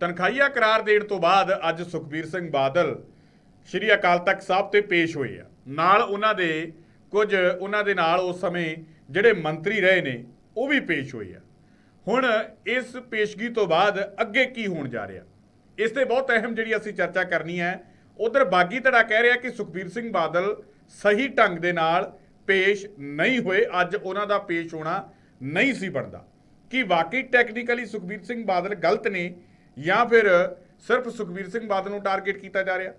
ਤਨਖਾਹੀਆ ਕਰਾਰ ਦੇਣ ਤੋਂ ਬਾਅਦ ਅੱਜ ਸੁਖਬੀਰ ਸਿੰਘ ਬਾਦਲ ਸ਼੍ਰੀ ਅਕਾਲ ਤਖਤ ਸਾਹਿਬ ਤੇ ਪੇਸ਼ ਹੋਏ ਆ। ਨਾਲ ਉਹਨਾਂ ਦੇ ਕੁਝ ਉਹਨਾਂ ਦੇ ਨਾਲ ਉਸ ਸਮੇਂ ਜਿਹੜੇ ਮੰਤਰੀ ਰਹੇ ਨੇ, ਉਹ ਵੀ ਪੇਸ਼ ਹੋਏ ਆ। ਹੁਣ ਇਸ ਪੇਸ਼ਗੀ ਤੋਂ ਬਾਅਦ ਅੱਗੇ ਕੀ ਹੋਣ ਜਾ ਰਿਹਾ? ਇਸ ਤੇ ਬਹੁਤ ਅਹਿਮ ਜਿਹੜੀ ਅਸੀਂ ਚਰਚਾ ਕਰਨੀ ਹੈ, ਉਧਰ ਬਾਗੀ ਧੜਾ ਕਹਿ ਰਿਹਾ ਕਿ ਸੁਖਬੀਰ ਸਿੰਘ ਬਾਦਲ ਸਹੀ ਢੰਗ ਦੇ ਨਾਲ ਪੇਸ਼ ਨਹੀਂ ਹੋਏ, ਅੱਜ ਉਹਨਾਂ ਦਾ ਪੇਸ਼ ਹੋਣਾ ਨਹੀਂ ਸੀ ਬਣਦਾ। ਕਿ ਵਾਕਈ ਟੈਕਨੀਕਲੀ ਸੁਖਬੀਰ ਸਿੰਘ ਬਾਦਲ ਗਲਤ ਨੇ? ਜਾਂ ਫਿਰ ਸਿਰਫ ਸੁਖਬੀਰ ਸਿੰਘ ਬਾਦਲ ਨੂੰ ਟਾਰਗੇਟ ਕੀਤਾ ਜਾ ਰਿਹਾ?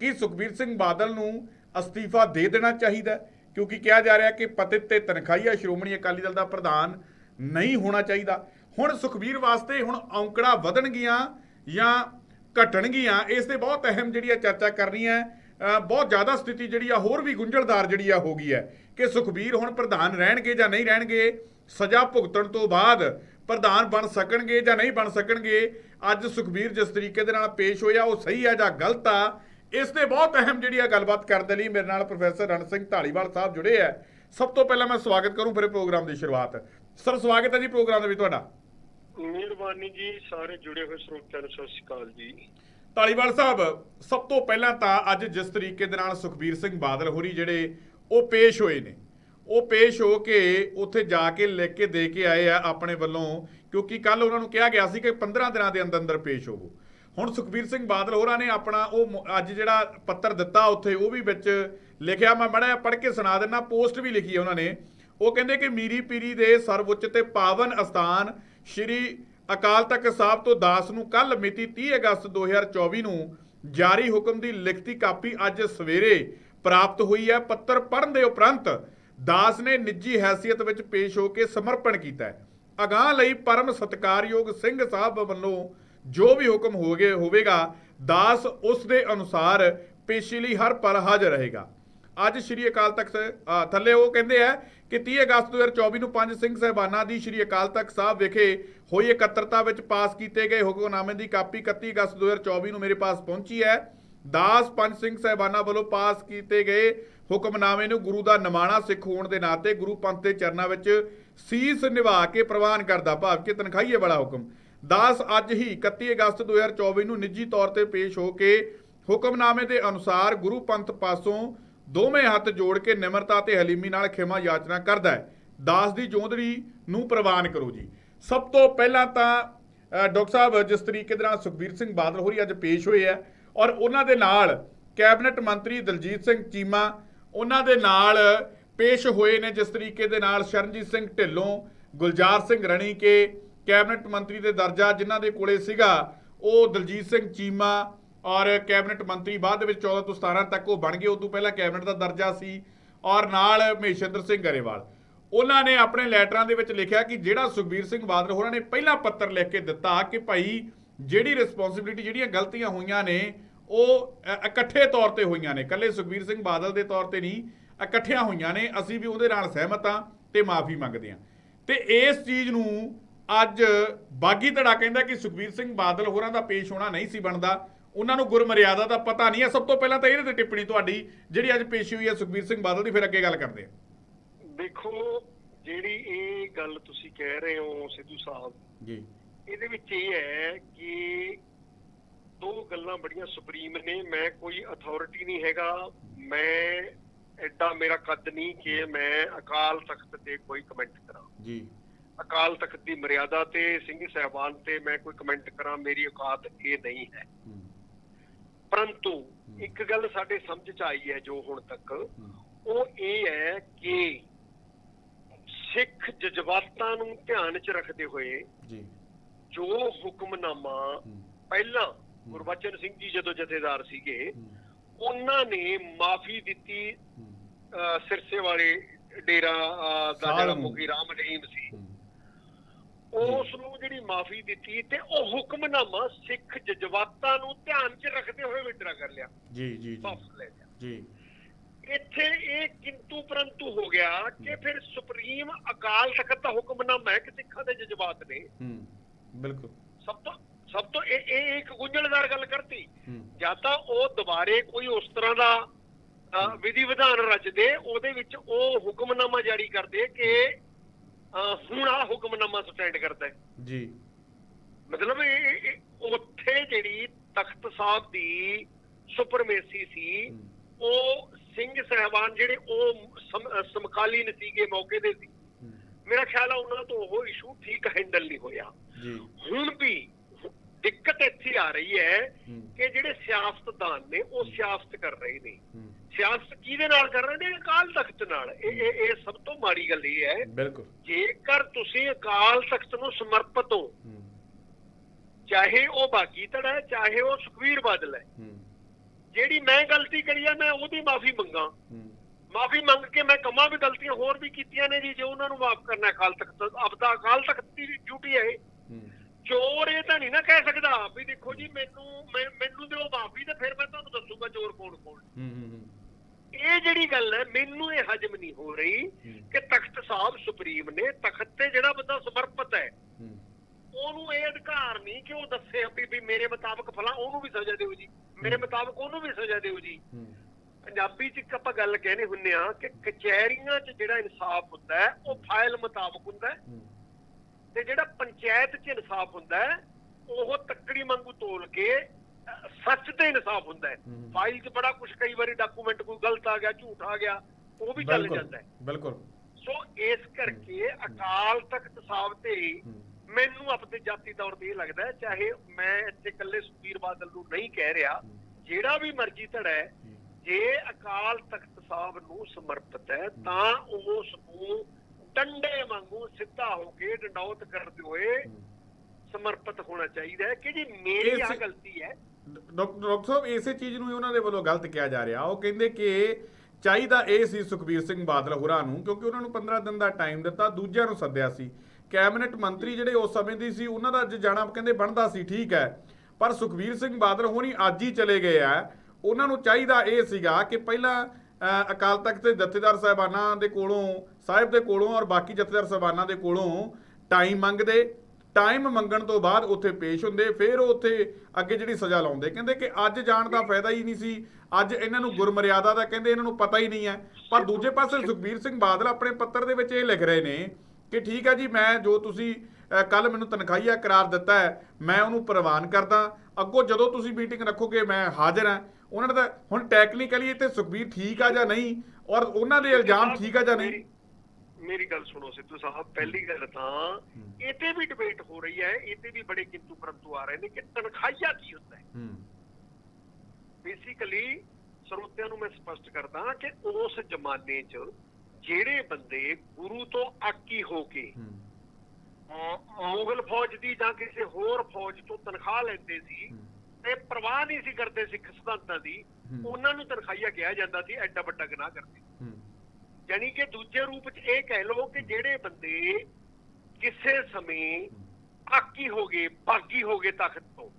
ਕਿ ਸੁਖਬੀਰ ਸਿੰਘ ਬਾਦਲ ਨੂੰ ਅਸਤੀਫਾ ਦੇ ਦੇਣਾ ਚਾਹੀਦਾ ਕਿਉਂਕਿ ਕਿਹਾ ਜਾ ਰਿਹਾ ਕਿ ਪਤਿਤ ਤੇ ਤਨਖਾਹੀਆ ਸ਼੍ਰੋਮਣੀ ਅਕਾਲੀ ਦਲ ਦਾ ਪ੍ਰਧਾਨ ਨਹੀਂ ਹੋਣਾ ਚਾਹੀਦਾ। ਹੁਣ ਸੁਖਬੀਰ ਵਾਸਤੇ ਹੁਣ ਔਂਕੜਾ ਵਧਣਗੀਆਂ ਜਾਂ ਘਟਣਗੀਆਂ, ਇਸ ਤੇ ਬਹੁਤ ਅਹਿਮ ਜਿਹੜੀ ਆ ਚਰਚਾ ਕਰਨੀ ਹੈ। ਬਹੁਤ ਜ਼ਿਆਦਾ ਸਥਿਤੀ ਜਿਹੜੀ ਆ, ਹੋਰ ਵੀ ਗੁੰਝਲਦਾਰ ਜਿਹੜੀ ਆ ਹੋ ਗਈ ਹੈ ਕਿ ਸੁਖਬੀਰ ਹੁਣ ਪ੍ਰਧਾਨ ਰਹਿਣਗੇ ਜਾਂ ਨਹੀਂ ਰਹਿਣਗੇ, ਸਜ਼ਾ ਭੁਗਤਣ ਤੋਂ ਬਾਅਦ ਪ੍ਰਧਾਨ ਬਣ ਸਕਣਗੇ ਜਾਂ ਨਹੀਂ ਬਣ ਸਕਣਗੇ ਅੱਜ ਸੁਖਬੀਰ ਜਿਸ ਤਰੀਕੇ ਦੇ ਨਾਲ ਪੇਸ਼ ਹੋਇਆ ਉਹ ਸਹੀ ਹੈ ਜਾਂ ਗਲਤ ਆ ਇਸ ਤੇ ਬਹੁਤ ਅਹਿਮ ਜਿਹੜੀ ਆ ਗੱਲਬਾਤ ਕਰਨ ਦੇ ਲਈ ਮੇਰੇ ਨਾਲ ਪ੍ਰੋਫੈਸਰ ਰਣ ਸਿੰਘ ਢਾਲੀਵਾਲ ਸਾਹਿਬ ਜੁੜੇ ਆ। ਸਭ ਤੋਂ ਪਹਿਲਾਂ ਮੈਂ ਸਵਾਗਤ ਕਰੂੰ ਫਿਰ ਪ੍ਰੋਗਰਾਮ ਦੀ ਸ਼ੁਰੂਆਤ। ਸਰ ਸਵਾਗਤ ਹੈ ਜੀ ਪ੍ਰੋਗਰਾਮ ਦੇ ਵਿੱਚ ਤੁਹਾਡਾ। ਮਿਹਰਬਾਨੀ ਜੀ ਸਾਰੇ ਜੁੜੇ ਹੋਏ ਸਰੋਤਿਆਂ ਨੂੰ ਸਤਿ ਸ਼੍ਰੀ ਅਕਾਲ ਜੀ। ਢਾਲੀਵਾਲ ਸਾਹਿਬ ਸਭ ਤੋਂ ਪਹਿਲਾਂ ਤਾਂ ਅੱਜ ਜਿਸ ਤਰੀਕੇ ਦੇ ਨਾਲ ਸੁਖਬੀਰ ਸਿੰਘ ਬਾਦਲ ਹੋਰੀ ਜਿਹੜੇ ਉਹ ਪੇਸ਼ ਹੋਏ ਨੇ। ਉਹ ਪੇਸ਼ ਹੋ ਕੇ ਉੱਥੇ ਜਾ ਕੇ ਲਿਖ ਕੇ ਦੇ ਕੇ ਆਏ ਆ ਆਪਣੇ ਵੱਲੋਂ, ਕਿਉਂਕਿ ਕੱਲ ਉਹਨਾਂ ਨੂੰ ਕਿਹਾ ਗਿਆ ਸੀ ਕਿ 15 ਦਿਨਾਂ ਦੇ ਅੰਦਰ ਅੰਦਰ ਪੇਸ਼ ਹੋਵੋ। ਹੁਣ ਸੁਖਬੀਰ ਸਿੰਘ ਬਾਦਲ ਹੋਰਾਂ ਨੇ ਆਪਣਾ ਉਹ ਅੱਜ ਜਿਹੜਾ ਪੱਤਰ ਦਿੱਤਾ ਉੱਥੇ, ਉਹ ਵੀ ਵਿੱਚ ਲਿਖਿਆ। ਮੈਂ ਮੜਾ ਪੜ੍ਹ ਕੇ ਸੁਣਾ ਦਿੰਦਾ, ਪੋਸਟ ਵੀ ਲਿਖੀ ਹੈ ਉਹਨਾਂ ਨੇ। ਉਹ ਕਹਿੰਦੇ ਕਿ ਮੀਰੀ ਪੀਰੀ ਦੇ ਸਰਵਉੱਚ ਤੇ ਪਾਵਨ ਅਸਥਾਨ ਸ਼੍ਰੀ ਅਕਾਲ ਤਖਤ ਸਾਹਿਬ ਤੋਂ ਦਾਸ ਨੂੰ ਕੱਲ ਮਿਤੀ 30 ਅਗਸਤ 2024 ਨੂੰ ਜਾਰੀ ਹੁਕਮ ਦੀ ਲਿਖਤੀ ਕਾਪੀ ਅੱਜ ਸਵੇਰੇ ਪ੍ਰਾਪਤ ਹੋਈ ਹੈ। ਪੱਤਰ ਪੜ੍ਹਨ ਦੇ ਉਪਰੰਤ ਦਾਸ ਨੇ ਨਿੱਜੀ ਹੈਸੀਅਤ ਵਿੱਚ ਪੇਸ਼ ਹੋ ਕੇ ਸਮਰਪਣ ਕੀਤਾ ਹੈ। ਅਗਾਹ ਲਈ ਪਰਮ ਸਤਿਕਾਰਯੋਗ ਸਿੰਘ ਸਾਹਿਬ ਵੱਲੋਂ ਜੋ ਵੀ ਹੁਕਮ ਹੋਗੇ ਹੋਵੇਗਾ, ਦਾਸ ਉਸ ਦੇ ਅਨੁਸਾਰ ਪੇਸ਼ੀ ਲਈ ਹਰ ਪਲ ਹਾਜ਼ਰ ਰਹੇਗਾ। ਅੱਜ ਸ਼੍ਰੀ ਅਕਾਲ ਤਖਤ ਥੱਲੇ ਉਹ ਕਹਿੰਦੇ ਆ ਕਿ 30 ਅਗਸਤ 2024 ਨੂੰ ਪੰਜ ਸਿੰਘ ਸਹਿਬਾਨਾਂ ਦੀ ਸ਼੍ਰੀ ਅਕਾਲ ਤਖਤ ਸਾਹਿਬ ਵਿਖੇ ਹੋਈ ਇਕੱਤਰਤਾ ਵਿੱਚ ਪਾਸ ਕੀਤੇ ਗਏ ਹੁਕਮਨਾਮੇ ਦੀ ਕਾਪੀ 31 ਅਗਸਤ 2024 ਨੂੰ ਮੇਰੇ ਪਾਸ ਪਹੁੰਚੀ ਹੈ। ਦਾਸ ਪੰਜ ਸਿੰਘ ਸਹਿਬਾਨਾਂ ਵੱਲੋਂ ਪਾਸ ਕੀਤੇ ਗਏ ਹੁਕਮਨਾਮੇ ਨੂੰ ਗੁਰੂ ਦਾ ਨਿਮਾਣਾ ਸਿੱਖ ਹੋਣ ਦੇ ਨਾਤੇ ਗੁਰੂ ਪੰਥ ਦੇ ਚਰਨਾਂ ਵਿੱਚ ਸੀਸ ਨਿਭਾ ਕੇ ਪ੍ਰਵਾਨ ਕਰਦਾ ਭਾਵ ਕਿ ਤਨਖਾਹੀਏ ਵਾਲਾ ਹੁਕਮ। ਦਾਸ ਅੱਜ ਹੀ 31 ਅਗਸਤ 2024 ਨੂੰ ਨਿੱਜੀ ਤੌਰ ਤੇ ਪੇਸ਼ ਹੋ ਕੇ ਹੁਕਮਨਾਮੇ ਦੇ ਅਨੁਸਾਰ ਗੁਰੂ ਪੰਥ ਪਾਸੋਂ ਦੋਵੇਂ ਹੱਥ ਜੋੜ ਕੇ ਨਿਮਰਤਾ ਤੇ ਹਲੀਮੀ ਨਾਲ ਖਿਮਾ ਯਾਚਨਾ ਕਰਦਾ ਹੈ। ਦਾਸ ਦੀ ਜੋਂਦੜੀ ਨੂੰ ਪ੍ਰਵਾਨ ਕਰੋ ਜੀ। ਸਭ ਤੋਂ ਪਹਿਲਾਂ ਤਾਂ ਡਾਕਟਰ ਸਾਹਿਬ, ਜਿਸ ਤਰੀਕੇ ਦੇ ਨਾਲ ਸੁਖਬੀਰ ਸਿੰਘ ਬਾਦਲ ਹੋਰੀ ਅੱਜ ਪੇਸ਼ ਹੋਏ ਆ ਔਰ ਉਹਨਾਂ ਦੇ ਨਾਲ ਕੈਬਨਿਟ ਮੰਤਰੀ ਦਲਜੀਤ ਸਿੰਘ ਚੀਮਾ, ਉਹਨਾਂ ਦੇ ਨਾਲ ਪੇਸ਼ ਹੋਏ ਨੇ ਜਿਸ ਤਰੀਕੇ ਦੇ ਨਾਲ ਸ਼ਰਨਜੀਤ ਸਿੰਘ ਢਿੱਲੋਂ, ਗੁਲਜ਼ਾਰ ਸਿੰਘ ਰਣੀ ਕੇ ਕੈਬਨਿਟ ਮੰਤਰੀ ਦੇ ਦਰਜਾ ਜਿਨ੍ਹਾਂ ਦੇ ਕੋਲੇ ਸੀਗਾ, ਉਹ ਦਲਜੀਤ ਸਿੰਘ ਚੀਮਾ ਔਰ ਕੈਬਨਿਟ ਮੰਤਰੀ ਬਾਅਦ ਦੇ ਵਿੱਚ 14 ਤੋਂ 17 ਤੱਕ ਉਹ ਬਣ ਗਏ। ਉਸ ਤੋਂ ਪਹਿਲਾਂ ਕੈਬਨਿਟ ਦਾ ਦਰਜਾ ਸੀ ਔਰ ਨਾਲ ਮਹੇਸ਼ਿੰਦਰ ਸਿੰਘ ਗਰੇਵਾਲ। ਉਹਨਾਂ ਨੇ ਆਪਣੇ ਲੈਟਰਾਂ ਦੇ ਵਿੱਚ ਲਿਖਿਆ ਕਿ ਜਿਹੜਾ ਸੁਖਬੀਰ ਸਿੰਘ ਬਾਦਲ ਹੋਰਾਂ ਨੇ ਪਹਿਲਾ ਪੱਤਰ ਲਿਖ ਕੇ ਦਿੱਤਾ ਕਿ ਭਾਈ ਜਿਹੜੀ ਰਿਸਪੌਂਸਿਬਿਲਿਟੀ ਜਿਹੜੀਆਂ ਗਲਤੀਆਂ ਹੋਈਆਂ ਨੇ ਉਹ ਇਕੱਠੇ ਤੌਰ ਤੇ ਹੋਈਆਂ ਨੇ। ਕੱਲੇ ਸੁਖਬੀਰ ਸਿੰਘ ਬਾਦਲ ਦੇ ਤੌਰ ਤੇ ਨਹੀਂ ਇਕੱਠੀਆਂ ਹੋਈਆਂ ਨੇ। ਅਸੀਂ ਵੀ ਉਹਦੇ ਨਾਲ ਸਹਿਮਤ ਹਾਂ ਤੇ ਮਾਫੀ ਮੰਗਦੇ ਹਾਂ। ਤੇ ਇਸ ਚੀਜ਼ ਨੂੰ ਅੱਜ ਬਾਗੀ ਧੜਾ ਕਹਿੰਦਾ ਕਿ ਸੁਖਬੀਰ ਸਿੰਘ ਬਾਦਲ ਹੋਰਾਂ ਦਾ ਪੇਸ਼ ਹੋਣਾ ਨਹੀਂ ਸੀ ਬਣਦਾ। ਉਹਨਾਂ ਨੂੰ ਗੁਰਮਰਿਆਦਾ ਦਾ ਪਤਾ ਨਹੀਂ ਹੈ। ਸਭ ਤੋਂ ਪਹਿਲਾਂ ਤਾਂ ਇਹਦੇ ਤੇ ਟਿੱਪਣੀ ਤੁਹਾਡੀ ਜਿਹੜੀ ਅੱਜ ਪੇਸ਼ੀ ਹੋਈ ਹੈ ਸੁਖਬੀਰ ਸਿੰਘ ਬਾਦਲ ਦੀ ਫਿਰ ਅੱਗੇ ਗੱਲ ਕਰਦੇ ਹਾਂ। ਦੇਖੋ ਜਿਹੜੀ ਇਹ ਗੱਲ ਤੁਸੀਂ ਕਹਿ ਰਹੇ ਹੋ ਸਿੱਧੂ ਸਾਹਿਬ ਜੀ। ਇਹਦੇ ਵਿੱਚ ਇਹ ਹੈ ਕਿ ਦੋ ਗੱਲਾਂ ਬੜੀਆਂ ਸੁਪਰੀਮ ਨੇ। ਮੈਂ ਕੋਈ ਅਥਾਰਟੀ ਨਹੀਂ ਹੈਗਾ। ਮੈਂ ਐਡਾ ਮੇਰਾ ਕੱਦ ਨਹੀਂ ਕਿ ਮੈਂ ਅਕਾਲ ਤਖਤ ਤੇ ਕੋਈ ਕਮੈਂਟ ਕਰਾਂ। ਜੀ। ਅਕਾਲ ਤਖਤ ਦੀ ਮਰਿਆਦਾ ਤੇ ਸਿੰਘ ਸਾਹਿਬਾਨ ਤੇ ਮੈਂ ਕੋਈ ਕਮੈਂਟ ਕਰਾਂ ਮੇਰੀ ਔਕਾਤ ਇਹ ਨਹੀਂ ਹੈ। ਪਰੰਤੂ ਇੱਕ ਗੱਲ ਸਾਡੇ ਸਮਝ ਚ ਆਈ ਹੈ ਜੋ ਹੁਣ ਤੱਕ। ਉਹ ਇਹ ਹੈ ਕਿ ਸਿੱਖ ਜਜ਼ਬਾਤਾਂ ਨੂੰ ਧਿਆਨ 'ਚ ਰੱਖਦੇ ਹੋਏ ਜੀ। ਜੋ ਹੁਕਮਨਾਮਾ ਪਹਿਲਾਂ ਗੁਰਬਚਨ ਸਿੰਘ ਜੀ ਜਦੋਂ ਜਥੇਦਾਰ ਸੀਗੇ ਉਹਨਾਂ ਨੇ ਮਾਫੀ ਦਿੱਤੀ ਸਿਰਸੇ ਵਾਲੇ ਡੇਰਾ ਦਾ ਜਿਹੜਾ। ਮੁਖੀ ਰਾਮ ਰਹੀਮ ਸੀ। ਉਸ ਨੂੰ ਜਿਹੜੀ ਮਾਫੀ ਦਿੱਤੀ ਤੇ ਉਹ ਹੁਕਮਨਾਮਾ ਸਿੱਖ ਜਜ਼ਬਾਤਾਂ ਨੂੰ ਧਿਆਨ 'ਚ ਰੱਖਦੇ ਹੋਏ ਵਿਦਰਾ ਕਰ ਲਿਆ। ਜੀ ਜੀ ਜੀ। ਇੱਥੇ ਇਹ ਕਿੰਤੂ ਪਰੰਤੂ ਹੋ ਗਿਆ ਕਿ ਫਿਰ ਸੁਪਰੀਮ ਅਕਾਲ ਤਖਤ ਦਾ ਹੁਕਮਨਾਮਾ ਹੈ ਕਿ ਸਿੱਖਾਂ ਦੇ ਜਜ਼ਬਾਤ ਨੇ। ਹੂੰ। ਬਿਲਕੁਲ। ਸਭ ਤੋਂ ਸਭ ਤੋਂ ਇਹ ਇਹ ਇੱਕ ਗੁੰਝਲਦਾਰ ਗੱਲ ਕਰਤੀ। ਜਾਂ ਤਾਂ ਉਹ ਦੁਬਾਰੇ ਕੋਈ ਉਸ ਤਰ੍ਹਾਂ ਦਾ ਵਿਧੀ ਵਿਧਾਨ ਰਚਦੇ ਉਹਦੇ ਵਿੱਚ ਉਹ ਹੁਕਮਨਾਮਾ ਜਾਰੀ ਕਰਦੇ ਕਿ ਹੁਣ ਆ ਹੁਕਮਨਾਮਾ ਸਟੈਂਡ ਕਰਦਾ। ਹੈ ਜੀ। ਮਤਲਬ ਇਹ ਉੱਥੇ ਤਖਤ ਸਾਹਿਬ ਦੀ ਸੁਪਰਮੇਸੀ ਸੀ ਉਹ ਸਿੰਘ ਸਹਿਬਾਨ ਜਿਹੜੇ ਉਹ ਸਮ- ਅਹ ਸਮਕਾਲੀਨ ਸੀਗੇ ਮੌਕੇ ਦੇ ਸੀ। ਮੇਰਾ ਖਿਆਲ ਆ ਉਹਨਾਂ ਤੋਂ ਉਹ ਇਸ਼ੂ ਠੀਕ ਹੈਂਡਲ ਨਹੀਂ ਹੋਇਆ ਜੀ ਹੁਣ ਵੀ ਦਿੱਕਤ ਇੱਥੇ ਆ ਰਹੀ ਹੈ। ਕਿ ਜਿਹੜੇ ਸਿਆਸਤਦਾਨ ਨੇ ਉਹ ਸਿਆਸਤ ਕਰ ਰਹੇ ਨੇ। ਸਿਆਸਤ ਕਿਹਦੇ ਨਾਲ ਕਰ ਰਹੇ ਨੇ ਅਕਾਲ ਤਖਤ ਨਾਲ ਇਹ ਇਹ ਇਹ ਸਭ ਤੋਂ ਮਾੜੀ ਗੱਲ ਇਹ ਹੈ ਬਿਲਕੁਲ ਜੇਕਰ ਤੁਸੀਂ ਅਕਾਲ ਤਖਤ ਨੂੰ ਸਮਰਪਿਤ ਹੋ। ਚਾਹੇ ਉਹ ਬਾਗੀ ਹੈ ਚਾਹੇ ਉਹ ਸੁਖਵੀਰ ਬਾਦਲ ਹੈ। ਜਿਹੜੀ ਮੈਂ ਗਲਤੀ ਕਰੀ ਹੈ ਮੈਂ ਉਹਦੀ ਮਾਫੀ ਮੰਗਾ। ਮਾਫੀ ਮੰਗ ਕੇ ਮੈਂ ਕਮਾਂ ਵੀ ਗਲਤੀਆਂ ਹੋਰ ਵੀ ਕੀਤੀਆਂ ਨੇ ਜੀ ਜੇ ਉਹਨਾਂ ਨੂੰ ਮਾਫ ਕਰਨਾ ਹੈ ਅਕਾਲ ਤਖਤ ਆਪਦਾ ਅਕਾਲ ਤਖਤ ਦੀ ਡਿਊਟੀ ਹੈ ਇਹ। ਚੋਰ ਇਹ ਤਾਂ ਨਹੀਂ ਨਾ ਕਹਿ ਸਕਦਾ ਵੀ ਦੇਖੋ ਜੀ ਮੈਨੂੰ ਮੈਨੂੰ ਦਿਓ ਮਾਫੀ ਤੇ ਫਿਰ ਮੈਂ ਤੁਹਾਨੂੰ ਦੱਸੂਗਾ ਚੋਰ ਕੌਣ ਕੌਣ ਹੂੰ। ਹੂੰ। ਹੂੰ। ਇਹ ਜਿਹੜੀ ਗੱਲ ਹੈ ਮੈਨੂੰ ਇਹ ਹਜਮ ਨਹੀਂ ਹੋ ਰਹੀ। ਕਿ ਤਖਤ ਸਾਹਿਬ ਸੁਪਰੀਮ ਨੇ ਤਖਤ ਤੇ ਜਿਹੜਾ ਬੰਦਾ ਸਮਰਪਿਤ ਹੈ। ਉਹਨੂੰ ਇਹ ਅਧਿਕਾਰ ਨਹੀਂ ਕਿ ਉਹ ਦੱਸੇ ਵੀ ਮੇਰੇ ਮੁਤਾਬਕ ਫਲਾਂ ਉਹਨੂੰ ਵੀ ਸਜ਼ਾ ਦਿਓ ਜੀ ਮੇਰੇ ਮੁਤਾਬਕ ਉਹਨੂੰ ਵੀ ਸਜ਼ਾ ਦਿਓ ਜੀ। ਪੰਜਾਬੀ ਚ ਇੱਕ ਆਪਾਂ ਗੱਲ ਕਹਿੰਦੇ ਹੁੰਨੇ ਆ ਕਿ ਕਚਹਿਰੀਆਂ 'ਚ ਜਿਹੜਾ ਇਨਸਾਫ ਹੁੰਦਾ ਹੈ ਉਹ ਫਾਈਲ ਮੁਤਾਬਕ ਹੁੰਦਾ ਹੈ। ਤੇ ਜਿਹੜਾ ਪੰਚਾਇਤ 'ਚ ਇਨਸਾਫ ਹੁੰਦਾ ਹੈ ਉਹ ਤੱਕੜੀ ਵਾਂਗੂ ਤੋਲ ਕੇ ਸੱਚ ਤੇ ਇਨਸਾਫ ਹੁੰਦਾ ਹੈ। ਫਾਈਲ 'ਚ ਬੜਾ ਕੁਝ ਕਈ ਵਾਰੀ ਡਾਕੂਮੈਂਟ ਕੋਈ ਗਲਤ ਆ ਗਿਆ ਝੂਠ ਆ ਗਿਆ ਉਹ ਵੀ ਚੱਲ। ਜਾਂਦਾ ਹੈ ਬਿਲਕੁਲ ਸੋ ਇਸ ਕਰਕੇ ਅਕਾਲ ਤਖਤ ਸਾਹਿਬ ਤੇ। ਮੈਨੂੰ ਆਪਣੇ ਜਾਤੀ ਤੌਰ ਤੇ ਇਹ ਲੱਗਦਾ ਚਾਹੇ ਮੈਂ ਇੱਥੇ ਇਕੱਲੇ ਸੁਖਬੀਰ ਬਾਦਲ ਨੂੰ ਨਹੀਂ ਕਹਿ ਰਿਹਾ ਜਿਹੜਾ ਵੀ ਮਰਜ਼ੀ ਧੜਾ ਹੈ ਜੇ ਅਕਾਲ ਤਖਤ ਸਾਹਿਬ ਨੂੰ ਸਮਰਪਿਤ ਹੈ ਤਾਂ ਉਸ ਨੂੰ ਡੰਡੇ ਵਾਂਗੂ ਸਿੱਧਾ ਹੋ ਕੇ ਡੰਡੌਤ ਕਰਦੇ ਹੋਏ ਸਮਰਪਿਤ ਹੋਣਾ ਚਾਹੀਦਾ ਹੈ। ਕਿ ਜੀ ਮੇਰੀ ਆ ਗਲਤੀ ਹੈ? ਡਾਕਟਰ ਡਾਕਟਰ ਸਾਹਿਬ ਇਸੇ ਚੀਜ਼ ਨੂੰ ਹੀ ਉਹਨਾਂ ਦੇ ਵੱਲੋਂ ਗਲਤ ਕਿਹਾ ਜਾ ਰਿਹਾ। ਉਹ ਕਹਿੰਦੇ ਕਿ ਚਾਹੀਦਾ ਇਹ ਸੀ ਸੁਖਬੀਰ ਸਿੰਘ ਬਾਦਲ ਹੋਰਾਂ ਨੂੰ ਕਿਉਂਕਿ ਉਹਨਾਂ ਨੂੰ 15 ਦਿਨ ਦਾ ਟਾਈਮ ਦਿੱਤਾ ਦੂਜਿਆਂ ਨੂੰ ਸੱਦਿਆ ਸੀ। ਕੈਬਨਿਟ ਮੰਤਰੀ ਜਿਹੜੇ ਉਸ ਸਮੇਂ ਦੀ ਸੀ ਉਹਨਾਂ ਦਾ ਅੱਜ ਜਾਣਾ ਕਹਿੰਦੇ ਬਣਦਾ ਸੀ ਠੀਕ ਹੈ। ਪਰ ਸੁਖਬੀਰ ਸਿੰਘ ਬਾਦਲ ਹੋਣੀ ਅੱਜ ਹੀ ਚਲੇ ਗਏ ਆ। ਉਹਨਾਂ ਨੂੰ ਚਾਹੀਦਾ ਇਹ ਸੀਗਾ ਕਿ ਪਹਿਲਾਂ ਅਕਾਲ ਤਖਤ ਦੇ ਜਥੇਦਾਰ ਸਾਹਿਬਾਨਾਂ ਦੇ ਕੋਲੋਂ, ਸਾਹਿਬ ਦੇ ਕੋਲੋਂ ਔਰ ਬਾਕੀ ਜਥੇਦਾਰ ਸਾਹਿਬਾਨਾਂ ਦੇ ਕੋਲੋਂ ਟਾਈਮ ਮੰਗਦੇ। ਟਾਈਮ ਮੰਗਣ ਤੋਂ ਬਾਅਦ ਉੱਥੇ ਪੇਸ਼ ਹੁੰਦੇ, ਫਿਰ ਉਹ ਉੱਥੇ ਅੱਗੇ ਜਿਹੜੀ ਸਜ਼ਾ ਲਾਉਂਦੇ। ਕਹਿੰਦੇ ਕਿ ਅੱਜ ਜਾਣ ਦਾ ਫਾਇਦਾ ਹੀ ਨਹੀਂ ਸੀ। ਅੱਜ ਇਹਨਾਂ ਨੂੰ ਗੁਰਮਰਿਆਦਾ ਦਾ ਕਹਿੰਦੇ, ਇਹਨਾਂ ਨੂੰ ਪਤਾ ਹੀ ਨਹੀਂ ਹੈ। ਪਰ ਦੂਜੇ ਪਾਸੇ ਸੁਖਬੀਰ ਸਿੰਘ ਬਾਦਲ ਆਪਣੇ ਪੱਤਰ ਦੇ ਵਿੱਚ ਇਹ ਲਿਖ ਰਹੇ ਨੇ ਕਿ ਠੀਕ ਹੈ ਜੀ, ਮੈਂ ਜੋ ਤੁਸੀਂ ਕੱਲ ਮੈਨੂੰ ਤਨਖਾਹੀਆ ਕਰਾਰ ਦਿੱਤਾ ਹੈ, ਮੈਂ ਉਹਨੂੰ ਪ੍ਰਵਾਨ ਕਰਦਾ। ਅੱਗੋਂ ਜਦੋਂ ਤੁਸੀਂ ਮੀਟਿੰਗ ਰੱਖੋਗੇ, ਮੈਂ ਹਾਜ਼ਰ ਹਾਂ। ਉਹਨਾਂ ਦਾ ਹੁਣ ਟੈਕਨੀਕਲੀ ਤੇ ਸੁਖਬੀਰ ਠੀਕ ਆ ਜਾਂ ਨਹੀਂ? ਔਰ ਉਹਨਾਂ ਦੇ ਇਲਜ਼ਾਮ ਠੀਕ ਆ ਜਾਂ ਨਹੀਂ? ਮੇਰੀ- ਗੱਲ ਸੁਣੋ ਸਿੱਧੂ ਸਾਹਿਬ ਪਹਿਲੀ ਗੱਲ ਤਾਂ ਇਹ ਤੇ ਵੀ ਡਿਬੇਟ ਹੋ ਰਹੀ ਹੈ ਇਹ ਤੇ ਵੀ ਬੜੇ ਕਿੰਤੂ ਪਰੰਤੂ ਆ ਰਹੇ ਨੇ ਕਿ ਤਨਖਾਹੀਆ ਕੀ ਹੁੰਦਾ ਹੈ। ਬੇਸਿਕਲੀ ਸਰੋਤਿਆਂ ਨੂੰ ਮੈਂ ਸਪਸ਼ਟ ਕਰਦਾ ਕਿ ਉਸ ਜ਼ਮਾਨੇ 'ਚ ਜਿਹੜੇ ਬੰਦੇ ਗੁਰੂ ਤੋਂ ਆਕੀ ਹੋ ਕੇ ਮੁਗਲ ਫੌਜ ਦੀ ਜਾਂ ਕਿਸੇ ਹੋਰ ਫੌਜ ਤੋਂ ਤਨਖਾਹ ਲੈਂਦੇ ਸੀ ਤੇ ਪ੍ਰਵਾਹ ਨਹੀਂ ਸੀ ਕਰਦੇ ਸਿੱਖ ਸਿਧਾਂਤਾਂ ਦੀ। ਉਹਨਾਂ ਨੂੰ ਤਨਖਾਹੀਆ ਕਿਹਾ ਜਾਂਦਾ ਸੀ ਐਡਾ ਵੱਡਾ ਗੁਨਾਹ ਕਰਦੇ। ਯਾਨੀ ਕਿ ਦੂਜੇ ਰੂਪ 'ਚ ਇਹ ਕਹਿ ਲਓ ਕਿ ਜਿਹੜੇ ਬੰਦੇ ਕਿਸੇ ਸਮੇਂ ਆਕੀ ਹੋ ਗਏ ਬਾਗੀ ਹੋ ਗਏ ਤਖਤ ਤੋਂ।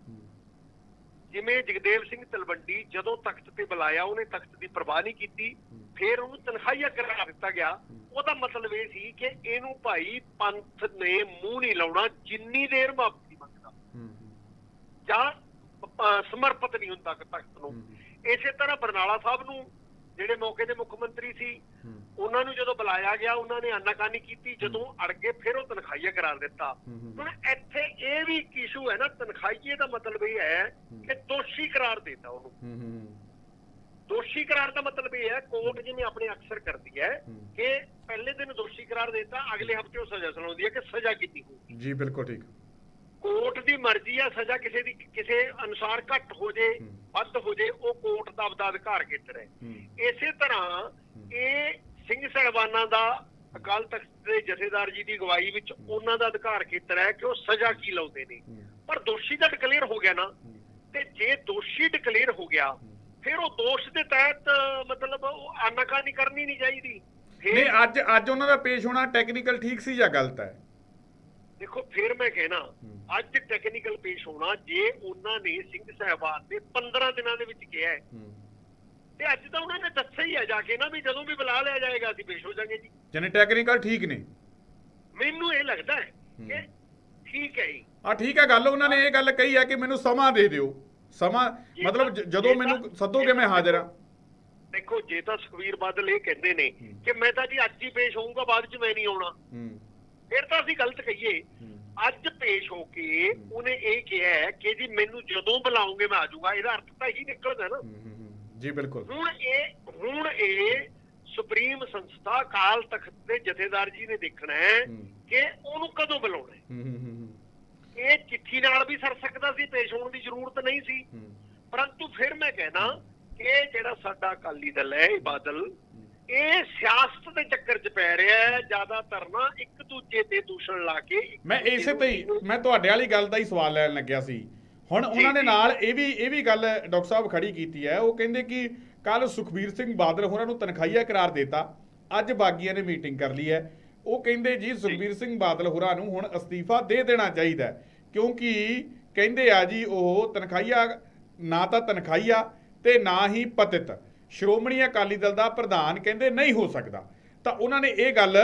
ਜਿਵੇਂ ਜਗਦੇਵ ਸਿੰਘ ਤਲਵੰਡੀ ਜਦੋਂ ਤਖਤ ਤੇ ਬੁਲਾਇਆ ਉਹਨੇ ਤਖਤ ਦੀ ਪਰਵਾਹ ਨਹੀਂ ਕੀਤੀ ਫਿਰ ਉਹਨੂੰ ਤਨਖਾਹੀਆ ਕਰਾ ਦਿੱਤਾ ਗਿਆ। ਉਹਦਾ ਮਤਲਬ ਇਹ ਸੀ ਕਿ ਇਹਨੂੰ ਭਾਈ ਪੰਥ ਨੇ ਮੂੰਹ ਨਹੀਂ ਲਾਉਣਾ ਜਿੰਨੀ ਦੇਰ ਮਾਫੀ ਮੰਗਦਾ। ਜਾਂ ਸਮਰਪਿਤ ਨਹੀਂ ਹੁੰਦਾ ਤਖਤ ਨੂੰ। ਇਸੇ ਤਰ੍ਹਾਂ ਬਰਨਾਲਾ ਸਾਹਿਬ ਨੂੰ ਜਿਹੜੇ ਮੌਕੇ ਦੇ ਮੁੱਖ ਮੰਤਰੀ ਸੀ ਉਹਨਾਂ ਨੂੰ ਜਦੋਂ ਬੁਲਾਇਆ ਗਿਆ ਉਹਨਾਂ ਨੇ ਆਨਾਕਾਨੀ ਕੀਤੀ। ਜਦੋਂ ਅੜ ਗਏ ਫਿਰ ਉਹ ਤਨਖਾਹੀਆ ਕਰਾਰ ਦਿੱਤਾ। ਹੁਣ ਇੱਥੇ ਇਹ ਵੀ ਇੱਕ ਇਸ਼ੂ ਹੈ ਨਾ ਤਨਖਾਹੀਏ ਦਾ ਮਤਲਬ ਇਹ ਹੈ ਕਿ ਦੋਸ਼ੀ ਕਰਾਰ ਦਿੱਤਾ ਉਹਨੂੰ। ਦੋਸ਼ੀ ਕਰਾਰ ਦਾ ਮਤਲਬ ਇਹ ਹੈ ਕੋਰਟ ਜਿਵੇਂ ਆਪਣੇ ਅਕਸਰ ਕਰਦੀ ਹੈ ਹੂੰ। ਕਿ ਪਹਿਲੇ ਦਿਨ ਦੋਸ਼ੀ ਕਰਾਰ ਦਿੱਤਾ ਅਗਲੇ ਹਫ਼ਤੇ ਉਹ ਸਜ਼ਾ ਸੁਣਾਉਂਦੀ ਹੈ ਕਿ ਸਜ਼ਾ ਕਿੰਨੀ ਹੋਊਗੀ। ਜੀ ਬਿਲਕੁਲ ਠੀਕ। ਕੋਰਟ ਦੀ ਮਰਜ਼ੀ ਹੈ ਸਜ਼ਾ ਕਿਸੇ ਦੀ ਕਿਸੇ ਅਨੁਸਾਰ ਘੱਟ ਹੋ ਜੇ। ਵੱਧ ਹੋ ਜੇ ਉਹ ਕੋਰਟ ਦਾ ਆਪਦਾ ਅਧਿਕਾਰ ਖੇਤਰ ਹੈ। ਇਸੇ ਤਰ੍ਹਾਂ ਇਹ ਸਿੰਘ ਸਾਹਿਬਾਨਾਂ ਦਾ ਅਕਾਲ ਤਖਤ ਦੇ ਜਥੇਦਾਰ ਜੀ ਦੀ ਅਗਵਾਈ ਵਿੱਚ ਉਹਨਾਂ ਦਾ ਅਧਿਕਾਰ ਖੇਤਰ ਹੈ ਕਿ ਉਹ ਸਜ਼ਾ ਕੀ ਲਾਉਂਦੇ ਨੇ। ਪਰ ਦੋਸ਼ੀ ਤਾਂ ਡਿਕਲੇਅਰ ਹੋ ਗਿਆ ਨਾ ਤੇ ਜੇ ਦੋਸ਼ੀ ਡਿਕਲੇਅਰ ਹੋ ਗਿਆ ਫਿਰ ਉਹ ਦੋਸ਼ ਦੇ ਤਹਿਤ ਮਤਲਬ ਉਹ ਆਨਾਕਾਨੀ ਕਰਨੀ ਨਹੀਂ ਚਾਹੀਦੀ। ਫਿਰ ਨਹੀਂ ਅੱਜ ਅੱਜ ਉਹਨਾਂ ਦਾ ਪੇਸ਼ ਹੋਣਾ ਟੈਕਨੀਕਲ ਠੀਕ ਸੀ ਜਾਂ ਗਲਤ ਹੈ? ਦੇਖੋ ਫਿਰ ਮੈਂ ਕਹਿਣਾ ਅੱਜ ਟੈਕਨੀਕਲ ਪੇਸ਼ ਹੋਣਾ ਜੇ ਉਹਨਾਂ ਨੇ ਸਿੰਘ ਸਾਹਿਬਾਨ ਨੇ 15 ਦਿਨਾਂ ਦੇ ਵਿੱਚ ਕਿਹਾ ਹੈ। ਤੇ ਅੱਜ ਤਾਂ ਉਹਨਾਂ ਨੇ ਦੱਸਿਆ ਹੀ ਆ ਜਾ ਕੇ ਨਾ ਵੀ ਜਦੋਂ ਵੀ ਬੁਲਾ ਲਿਆ ਜਾਏਗਾ ਅਸੀਂ ਪੇਸ਼ ਹੋ ਜਾਾਂਗੇ ਜੀ। ਜਾਨੀ ਟੈਕਨੀਕਲ ਠੀਕ ਨੇ। ਮੈਨੂੰ ਇਹ ਲੱਗਦਾ ਹੈ ਕਿ ਠੀਕ ਹੈ ਜੀ। ਆ ਠੀਕ ਹੈ ਗੱਲ ਉਹਨਾਂ ਨੇ ਇਹ ਗੱਲ ਕਹੀ ਹੈ ਕਿ ਮੈਨੂੰ ਸਮਾਂ ਦੇ ਦਿਓ। ਸਮਾਂ ਮਤਲਬ ਜਦੋਂ ਮੈਨੂੰ ਸੱਦੋਗੇ ਮੈਂ ਹਾਜ਼ਰ ਹਾਂ। ਦੇਖੋ ਜੇ ਤਾਂ ਸੁਖਵੀਰ ਬਾਦਲ ਇਹ ਕਹਿੰਦੇ ਨੇ ਕਿ ਮੈਂ ਤਾਂ ਜੀ ਅੱਜ ਹੀ ਪੇਸ਼ ਹੋਊਂਗਾ ਬਾਅਦ ਚ ਮੈਂ ਨਹੀਂ ਆਉਣਾ। ਹੂੰ। ਫਿਰ ਤਾਂ ਅਸੀਂ ਗਲਤ ਕਹੀਏ। ਅੱਜ ਪੇਸ਼ ਹੋ ਕੇ ਉਹਨੇ ਇਹ ਕਿਹਾ ਕਿ ਜੀ ਮੈਨੂੰ ਜਦੋਂ ਬੁਲਾਉਂਗੇ ਮੈਂ ਆ ਜਾਊਗਾ। ਇਹਦਾ ਅਰਥ ਤਾਂ ਇਹੀ ਨਿਕਲਦਾ ਨਾ। ਜੀ ਬਿਲਕੁਲ। ਹੁਣ ਇਹ ਹੁਣ ਇਹ ਸੁਪਰੀਮ ਸੰਸਥਾ ਕਾਲ ਤਖਤ ਦੇ ਜਥੇਦਾਰ ਜੀ ਨੇ ਦੇਖਣਾ ਹੈ ਕਿ ਉਹਨੂੰ ਕਦੋਂ ਬੁਲਾਉਣਾ ਇਹ ਚਿੱਠੀ ਨਾਲ ਵੀ ਸਰ ਸਕਦਾ ਸੀ ਪੇਸ਼ ਹੋਣ ਦੀ ਜ਼ਰੂਰਤ ਨਹੀਂ ਸੀ। ਪਰੰਤੂ ਫਿਰ ਮੈਂ ਕਹਿਣਾ ਕਿ ਜਿਹੜਾ ਸਾਡਾ ਅਕਾਲੀ ਦਲ ਹੈ ਇਹ ਬਾਦਲ ਇਹ ਸਿਆਸਤ ਦੇ ਚੱਕਰ 'ਚ ਪੈ ਰਿਹਾ ਹੈ ਜ਼ਿਆਦਾਤਰ ਨਾ ਇੱਕ ਦੂਜੇ ਤੇ ਦੂਸ਼ਣ ਲਾ ਕੇ ਮੈਂ ਇਸੇ ਤੇ ਹੀ ਮੈਂ ਤੁਹਾਡੇ ਵਾਲੀ ਗੱਲ ਦਾ ਹੀ ਸਵਾਲ ਲੈਣ ਲੱਗਿਆ ਸੀ। ਹੁਣ ਉਹਨਾਂ ਜੀ। ਨਾਲ ਇਹ ਵੀ ਇਹ ਵੀ ਗੱਲ ਡਾਕਟਰ ਸਾਹਿਬ ਖੜੀ ਕੀਤੀ ਹੈ। ਉਹ ਕਹਿੰਦੇ ਕਿ ਕੱਲ ਸੁਖਬੀਰ ਸਿੰਘ ਬਾਦਲ ਹੋਰਾਂ ਨੂੰ ਤਨਖਾਹੀਆ ਕਰਾਰ ਦਿੱਤਾ। ਅੱਜ ਬਾਗੀਆਂ ਨੇ ਮੀਟਿੰਗ ਕਰ ਲਈ ਹੈ। ਉਹ ਕਹਿੰਦੇ ਜੀ ਸੁਖਬੀਰ ਸਿੰਘ ਬਾਦਲ ਹੋਰਾਂ ਨੂੰ ਹੁਣ ਅਸਤੀਫਾ ਦੇ ਦੇਣਾ ਚਾਹੀਦਾ ਕਿਉਂਕਿ ਕਹਿੰਦੇ ਆ ਜੀ ਉਹ ਤਨਖਾਹੀਆ ਨਾ ਤਾਂ ਤਨਖਾਹੀਆ ਤੇ ਨਾ ਹੀ ਪਤਿਤ। ਸ਼੍ਰੋਮਣੀ ਅਕਾਲੀ ਦਲ ਦਾ ਪ੍ਰਧਾਨ ਕਹਿੰਦੇ ਨਹੀਂ ਹੋ ਸਕਦਾ। ਤਾਂ ਉਹਨਾਂ ਨੇ ਇਹ ਗੱਲ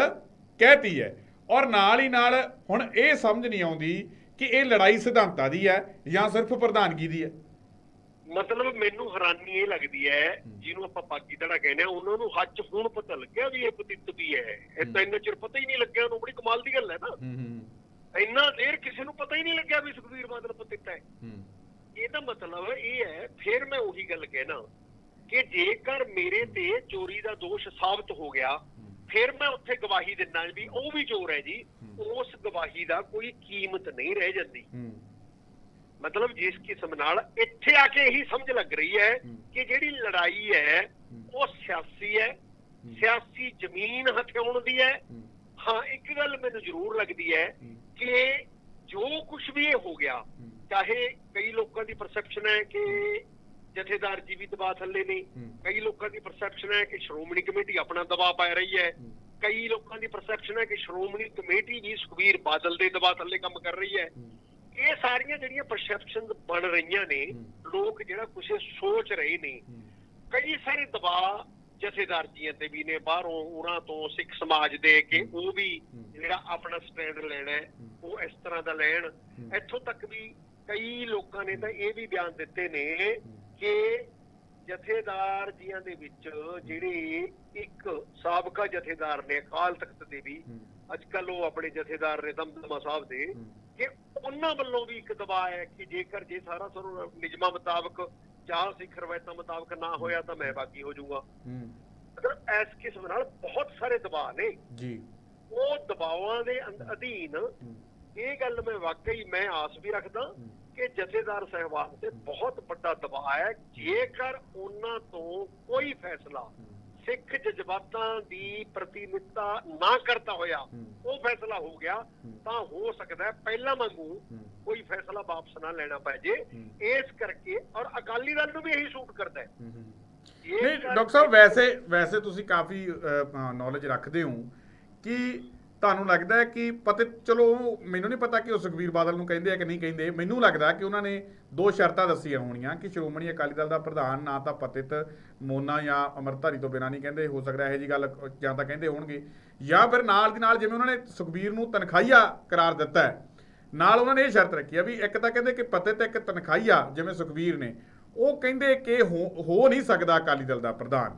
ਕਹਿਤੀ ਹੈ। ਔਰ ਨਾਲ ਹੀ ਨਾਲ ਹੁਣ ਇਹ ਸਮਝ ਨਹੀਂ ਆਉਂਦੀ ਕਿ ਇਹ ਲੜਾਈ ਸਿਧਾਂਤਾਂ ਦੀ ਹੈ ਜਾਂ ਸਿਰਫ ਪ੍ਰਧਾਨਗੀ ਦੀ ਹੈ। ਮਤਲਬ ਮੈਨੂੰ ਹੈਰਾਨੀ ਇਹ ਲੱਗਦੀ ਹੈ ਜਿਹਨੂੰ ਆਪਾਂ ਪਾਕੀ ਧੜਾ ਕਹਿੰਦੇ ਆ ਉਹਨਾਂ ਨੂੰ ਹੱਜ ਹੁਣ ਪਤਾ ਲੱਗਿਆ ਵੀ ਇਹ ਪਤਿਤ ਵੀ ਹੈ। ਇਹ ਤਾਂ ਇੰਨਾ ਚਿਰ ਪਤਾ ਹੀ ਨਹੀਂ ਲੱਗਿਆ ਉਹਨੂੰ ਬੜੀ ਕਮਾਲ ਦੀ ਗੱਲ ਹੈ ਨਾ। ਹੂੰ ਹੂੰ। ਇੰਨਾ ਦੇਰ ਕਿਸੇ ਨੂੰ ਪਤਾ ਹੀ ਨਹੀਂ ਲੱਗਿਆ ਵੀ ਸੁਖਬੀਰ ਬਾਦਲ ਪਤਿਤ ਹੈ। ਹੂੰ। ਇਹਦਾ ਮਤਲਬ ਇਹ ਹੈ ਫਿਰ ਮੈਂ ਉਹੀ ਗੱਲ ਕਹਿਣਾ। ਕਿ ਜੇਕਰ ਮੇਰੇ ਤੇ ਚੋਰੀ ਦਾ ਦੋਸ਼ ਸਾਬਤ ਹੋ ਗਿਆ, ਫਿਰ ਮੈਂ ਉੱਥੇ ਗਵਾਹੀ ਦਿੰਦਾ ਵੀ ਉਹ ਵੀ ਚੋਰ ਹੈ ਜੀ। ਉਸ ਗਵਾਹੀ ਦਾ ਕੋਈ ਕੀਮਤ ਨਹੀਂ ਰਹਿ ਜਾਂਦੀ। ਮਤਲਬ ਜਿਸ ਕਿਸਮ ਨਾਲ ਇੱਥੇ ਆ ਕੇ ਇਹੀ ਸਮਝ ਲੱਗ ਰਹੀ ਹੈ ਕਿ ਜਿਹੜੀ ਲੜਾਈ ਹੈ, ਉਹ ਸਿਆਸੀ ਹੈ। ਸਿਆਸੀ ਜ਼ਮੀਨ ਹਥਿਆਉਣ ਦੀ ਹੈ। ਹਾਂ, ਇੱਕ ਗੱਲ ਮੈਨੂੰ ਜ਼ਰੂਰ ਲੱਗਦੀ ਹੈ ਕਿ ਜੋ ਕੁਝ ਵੀ ਇਹ ਹੋ ਗਿਆ, ਚਾਹੇ ਕਈ ਲੋਕਾਂ ਦੀ ਪਰਸੈਪਸ਼ਨ ਹੈ ਕਿ ਜਥੇਦਾਰ ਜੀ ਵੀ ਦਬਾਅ ਥੱਲੇ ਨੇ। ਕਈ ਲੋਕਾਂ ਦੀ ਪਰਸੈਪਸ਼ਨ ਹੈ ਕਿ ਸ਼੍ਰੋਮਣੀ ਕਮੇਟੀ ਆਪਣਾ ਦਬਾਅ ਪਾ ਰਹੀ ਹੈ। ਕਈ ਲੋਕਾਂ ਦੀ ਪਰਸੈਪਸ਼ਨ ਹੈ ਕਿ ਸ਼੍ਰੋਮਣੀ ਕਮੇਟੀ ਵੀ ਸੁਖਬੀਰ ਬਾਦਲ ਦੇ ਦਬਾਅ ਥੱਲੇ ਕੰਮ ਕਰ ਰਹੀ ਹੈ। ਇਹ ਸਾਰੀਆਂ ਜਿਹੜੀਆਂ ਪਰਸੈਪਸ਼ਨਸ ਬਣ ਰਹੀਆਂ ਨੇ। ਲੋਕ ਜਿਹੜਾ ਕੁਝ ਸੋਚ ਰਹੇ ਨੇ। ਕਈ ਸਾਰੇ ਦਬਾਅ ਜਥੇਦਾਰ ਜੀਆਂ ਤੇ ਵੀ ਨੇ ਬਾਹਰੋਂ ਉਹਨਾਂ ਤੋਂ ਸਿੱਖ ਸਮਾਜ ਦੇ ਕਿ ਉਹ ਵੀ। ਜਿਹੜਾ ਆਪਣਾ ਸਟੈਂਡ ਲੈਣਾ। ਉਹ ਇਸ ਤਰ੍ਹਾਂ ਦਾ ਲੈਣ। ਇੱਥੋਂ ਤੱਕ ਵੀ ਕਈ ਲੋਕਾਂ ਨੇ ਤਾਂ ਇਹ ਵੀ ਬਿਆਨ ਦਿੱਤੇ ਨੇ। ਕਿ ਜਥੇਦਾਰ ਜੀਆਂ ਦੇ ਵਿੱਚ ਜਿਹੜੇ ਇੱਕ ਸਾਬਕਾ ਜਥੇਦਾਰ ਨੇ ਅਕਾਲ ਤਖਤ ਦੇ ਵੀ। ਅੱਜ ਕੱਲ ਉਹ ਆਪਣੇ ਜਥੇਦਾਰ ਨੇ ਦਮਦਮਾ ਸਾਹਿਬ ਦੇ। ਕਿ ਉਹਨਾਂ ਵੱਲੋਂ ਵੀ ਇੱਕ ਦਬਾਅ ਹੈ ਕਿ ਜੇਕਰ ਜੇ ਸਾਰਾ ਸਰੋਂ ਨਿਯਮਾਂ ਮੁਤਾਬਕ ਜਾਂ ਸਿੱਖ ਰਵਾਇਤਾਂ ਮੁਤਾਬਕ ਨਾ ਹੋਇਆ ਤਾਂ ਮੈਂ ਬਾਗੀ ਹੋ ਜਾਊਗਾ ਮਤਲਬ ਇਸ ਕਿਸਮ ਨਾਲ ਬਹੁਤ ਸਾਰੇ ਦਬਾਅ ਨੇ ਜੀ ਉਹ ਦਬਾਵਾਂ ਦੇ ਅਧੀਨ। ਇਹ ਗੱਲ ਮੈਂ ਵਾਕਈ ਮੈਂ ਆਸ ਵੀ ਰੱਖਦਾ। ਕਿ ਜਥੇਦਾਰ ਸਹਿਬਾਨ ਤੇ ਬਹੁਤ ਵੱਡਾ ਦਬਾਅ ਹੈ ਜੇਕਰ ਉਹਨਾਂ ਤੋਂ ਕੋਈ ਫੈਸਲਾ ਸਿੱਖ ਜਜ਼ਬਾਤਾਂ ਦੀ ਪ੍ਰਤੀਨਿਧਤਾ ਨਾ ਕਰਦਾ ਹੋਇਆ। ਉਹ ਫੈਸਲਾ ਹੋ ਗਿਆ। ਤਾਂ ਹੋ ਸਕਦਾ ਹੈ ਪਹਿਲਾਂ ਵਾਂਗੂ। ਕੋਈ ਫੈਸਲਾ ਵਾਪਸ ਨਾ ਲੈਣਾ ਪੈ ਜੇ। ਇਸ ਕਰਕੇ ਔਰ ਅਕਾਲੀ ਦਲ ਨੂੰ ਵੀ ਇਹੀ ਸੂਟ ਕਰਦਾ ਹੈ ਨਹੀਂ ਡਾਕਟਰ ਸਾਹਿਬ ਵੈਸੇ ਵੈਸੇ ਤੁਸੀਂ ਕਾਫੀ ਨੌਲੇਜ ਰੱਖਦੇ ਹੋ ਕਿ ਤੁਹਾਨੂੰ ਲੱਗਦਾ ਹੈ ਕਿ ਪਤੇ ਚਲੋ, ਮੈਨੂੰ ਨਹੀਂ ਪਤਾ ਕਿ ਉਹ ਸੁਖਬੀਰ ਬਾਦਲ ਨੂੰ ਕਹਿੰਦੇ ਆ ਕਿ ਨਹੀਂ ਕਹਿੰਦੇ। ਮੈਨੂੰ ਲੱਗਦਾ ਕਿ ਉਹਨਾਂ ਨੇ ਦੋ ਸ਼ਰਤਾਂ ਦੱਸੀਆਂ ਹੋਣੀਆਂ ਕਿ ਸ਼੍ਰੋਮਣੀ ਅਕਾਲੀ ਦਲ ਦਾ ਪ੍ਰਧਾਨ ਨਾ ਤਾਂ ਪਤਿਤ ਮੋਨਾ ਜਾਂ ਅਮਰਧਾਰੀ ਤੋਂ ਬਿਨਾਂ ਨਹੀਂ ਕਹਿੰਦੇ। ਹੋ ਸਕਦਾ ਇਹੋ ਜੀ ਗੱਲ ਜਾਂ ਤਾਂ ਕਹਿੰਦੇ ਹੋਣਗੇ। ਜਾਂ ਫਿਰ ਨਾਲ ਦੀ ਨਾਲ ਜਿਵੇਂ ਉਹਨਾਂ ਨੇ ਸੁਖਬੀਰ ਨੂੰ ਤਨਖਾਹੀਆ ਕਰਾਰ ਦਿੱਤਾ ਹੈ, ਨਾਲ ਉਹਨਾਂ ਨੇ ਇਹ ਸ਼ਰਤ ਰੱਖੀ ਆ ਵੀ ਇੱਕ ਤਾਂ ਕਹਿੰਦੇ ਕਿ ਪਤੇ ਤੇ ਇੱਕ ਤਨਖਾਹੀਆ ਜਿਵੇਂ ਸੁਖਬੀਰ ਨੇ, ਉਹ ਕਹਿੰਦੇ ਕਿ ਹੋ ਹੋ ਨਹੀਂ ਸਕਦਾ ਅਕਾਲੀ ਦਲ ਦਾ ਪ੍ਰਧਾਨ।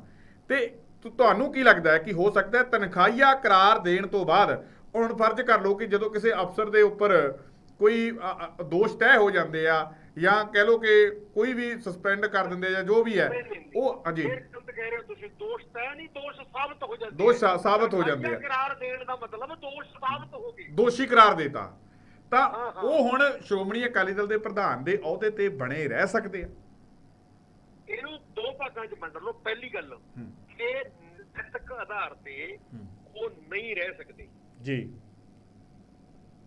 ਤੇ ਤੁ- ਤੁਹਾਨੂੰ ਕੀ ਲੱਗਦਾ ਹੈ ਕਿ ਹੋ ਸਕਦਾ ਹੈ ਤਨਖਾਹੀਆ ਕਰਾਰ ਦੇਣ ਤੋਂ ਬਾਅਦ ਹੁਣ ਫਰਜ਼ ਕਰ ਲਓ ਕਿ ਜਦੋਂ ਕਿਸੇ ਅਫਸਰ ਦੇ ਉੱਪਰ ਕੋਈ ਦੋਸ਼ ਤੈਅ ਹੋ ਜਾਂਦੇ ਆ ਜਾਂ ਕਹਿ ਲਓ ਕਿ ਕੋਈ ਵੀ ਸਸਪੈਂਡ ਕਰ ਦਿੰਦੇ ਆ ਜਾਂ ਜੋ ਵੀ ਹੈ ਉਹ ਹਾਂਜੀ ਕਹਿ ਰਹੇ ਹੋ ਤੁਸੀਂ ਦੋਸ਼ ਤਾਂ ਨਹੀਂ ਦੋਸ਼ ਸਾਬਤ ਹੋ ਜਾਂਦੇ ਦੋਸ਼ ਸਾ- ਸਾਬਤ ਹੋ ਜਾਂਦੇ ਆ। ਕਰਾਰ ਦੇਣ ਦਾ ਮਤਲਬ ਦੋਸ਼ ਸਾਬਤ ਹੋ ਗਏ। ਦੋਸ਼ੀ ਕਰਾਰ ਦੇਤਾ। ਤਾਂ। ਉਹ ਹੁਣ ਸ਼੍ਰੋਮਣੀ ਅਕਾਲੀ ਦਲ ਦੇ ਪ੍ਰਧਾਨ ਦੇ ਅਹੁਦੇ ਤੇ ਬਣੇ ਰਹਿ ਸਕਦੇ ਆ। ਇਹਨੂੰ ਦੋ ਭਾਗਾਂ 'ਚ ਵੰਡ ਲਓ ਪਹਿਲੀ ਗੱਲ। ਕਿ ਨੈਤਿਕ ਆਧਾਰ ਤੇ। ਉਹ ਨਹੀਂ ਰਹਿ ਸਕਦੇ। ਜੀ।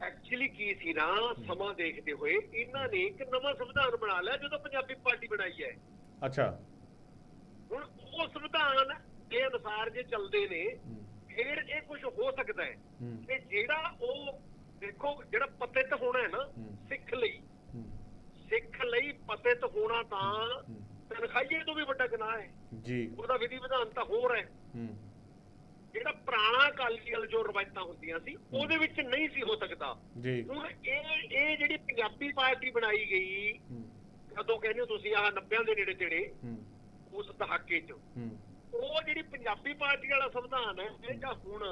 ਐਕਚੁਅਲੀ ਕੀ ਸੀ ਨਾ ਸਮਾਂ ਦੇਖਦੇ ਹੋਏ ਇਹਨਾਂ ਨੇ ਇੱਕ ਨਵਾਂ ਸੰਵਿਧਾਨ ਬਣਾ ਲਿਆ ਜਦੋਂ ਪੰਜਾਬੀ ਪਾਰਟੀ ਬਣਾਈ ਹੈ। ਅੱਛਾ। ਹੁਣ ਉਹ ਸੰਵਿਧਾਨ ਦੇ ਅਨੁਸਾਰ ਜੇ ਚੱਲਦੇ ਨੇ ਫਿਰ ਇਹ ਕੁਝ ਹੋ ਸਕਦਾ ਹੈ। ਤੇ ਜਿਹੜਾ ਉਹ ਦੇਖੋ ਜਿਹੜਾ ਪਤਿਤ ਹੋਣਾ ਹੈ ਨਾ। ਸਿੱਖ ਲਈ। ਸਿੱਖ ਲਈ ਪਤਿਤ ਹੋਣਾ ਤਾਂ। ਤਨਖਾਹੀਏ ਤੋਂ ਵੀ ਵੱਡਾ ਗੁਨਾਹ ਹੈ। ਜੀ। ਉਹਦਾ ਵਿਧੀ ਵਿਧਾਨ ਤਾਂ ਹੋਰ ਹੈ। ਹੂੰ, ਜਿਹੜਾ ਪੁਰਾਣਾ ਅਕਾਲੀ ਦਲ ਜੋ ਰਵਾਇਤਾਂ ਹੁੰਦੀਆਂ ਸੀ ਉਹਦੇ ਵਿੱਚ ਨਹੀਂ ਸੀ ਹੋ ਸਕਦਾ। ਜੀ। ਹੁਣ ਇਹ ਇਹ ਜਿਹੜੀ ਪੰਜਾਬੀ ਪਾਰਟੀ ਬਣਾਈ ਗਈ ਕਦੋਂ ਕਹਿੰਦੇ ਹੋ ਤੁਸੀਂ ਆਹ 90 ਦੇ ਨੇੜੇ ਤੇੜੇ ਹੂੰ, ਉਸ ਦਹਾਕੇ 'ਚ। ਹੂੰ, ਉਹ ਜਿਹੜੀ ਪੰਜਾਬੀ ਪਾਰਟੀ ਵਾਲਾ ਸੰਵਿਧਾਨ ਹੈ ਇਹ ਜਾਂ ਹੁਣ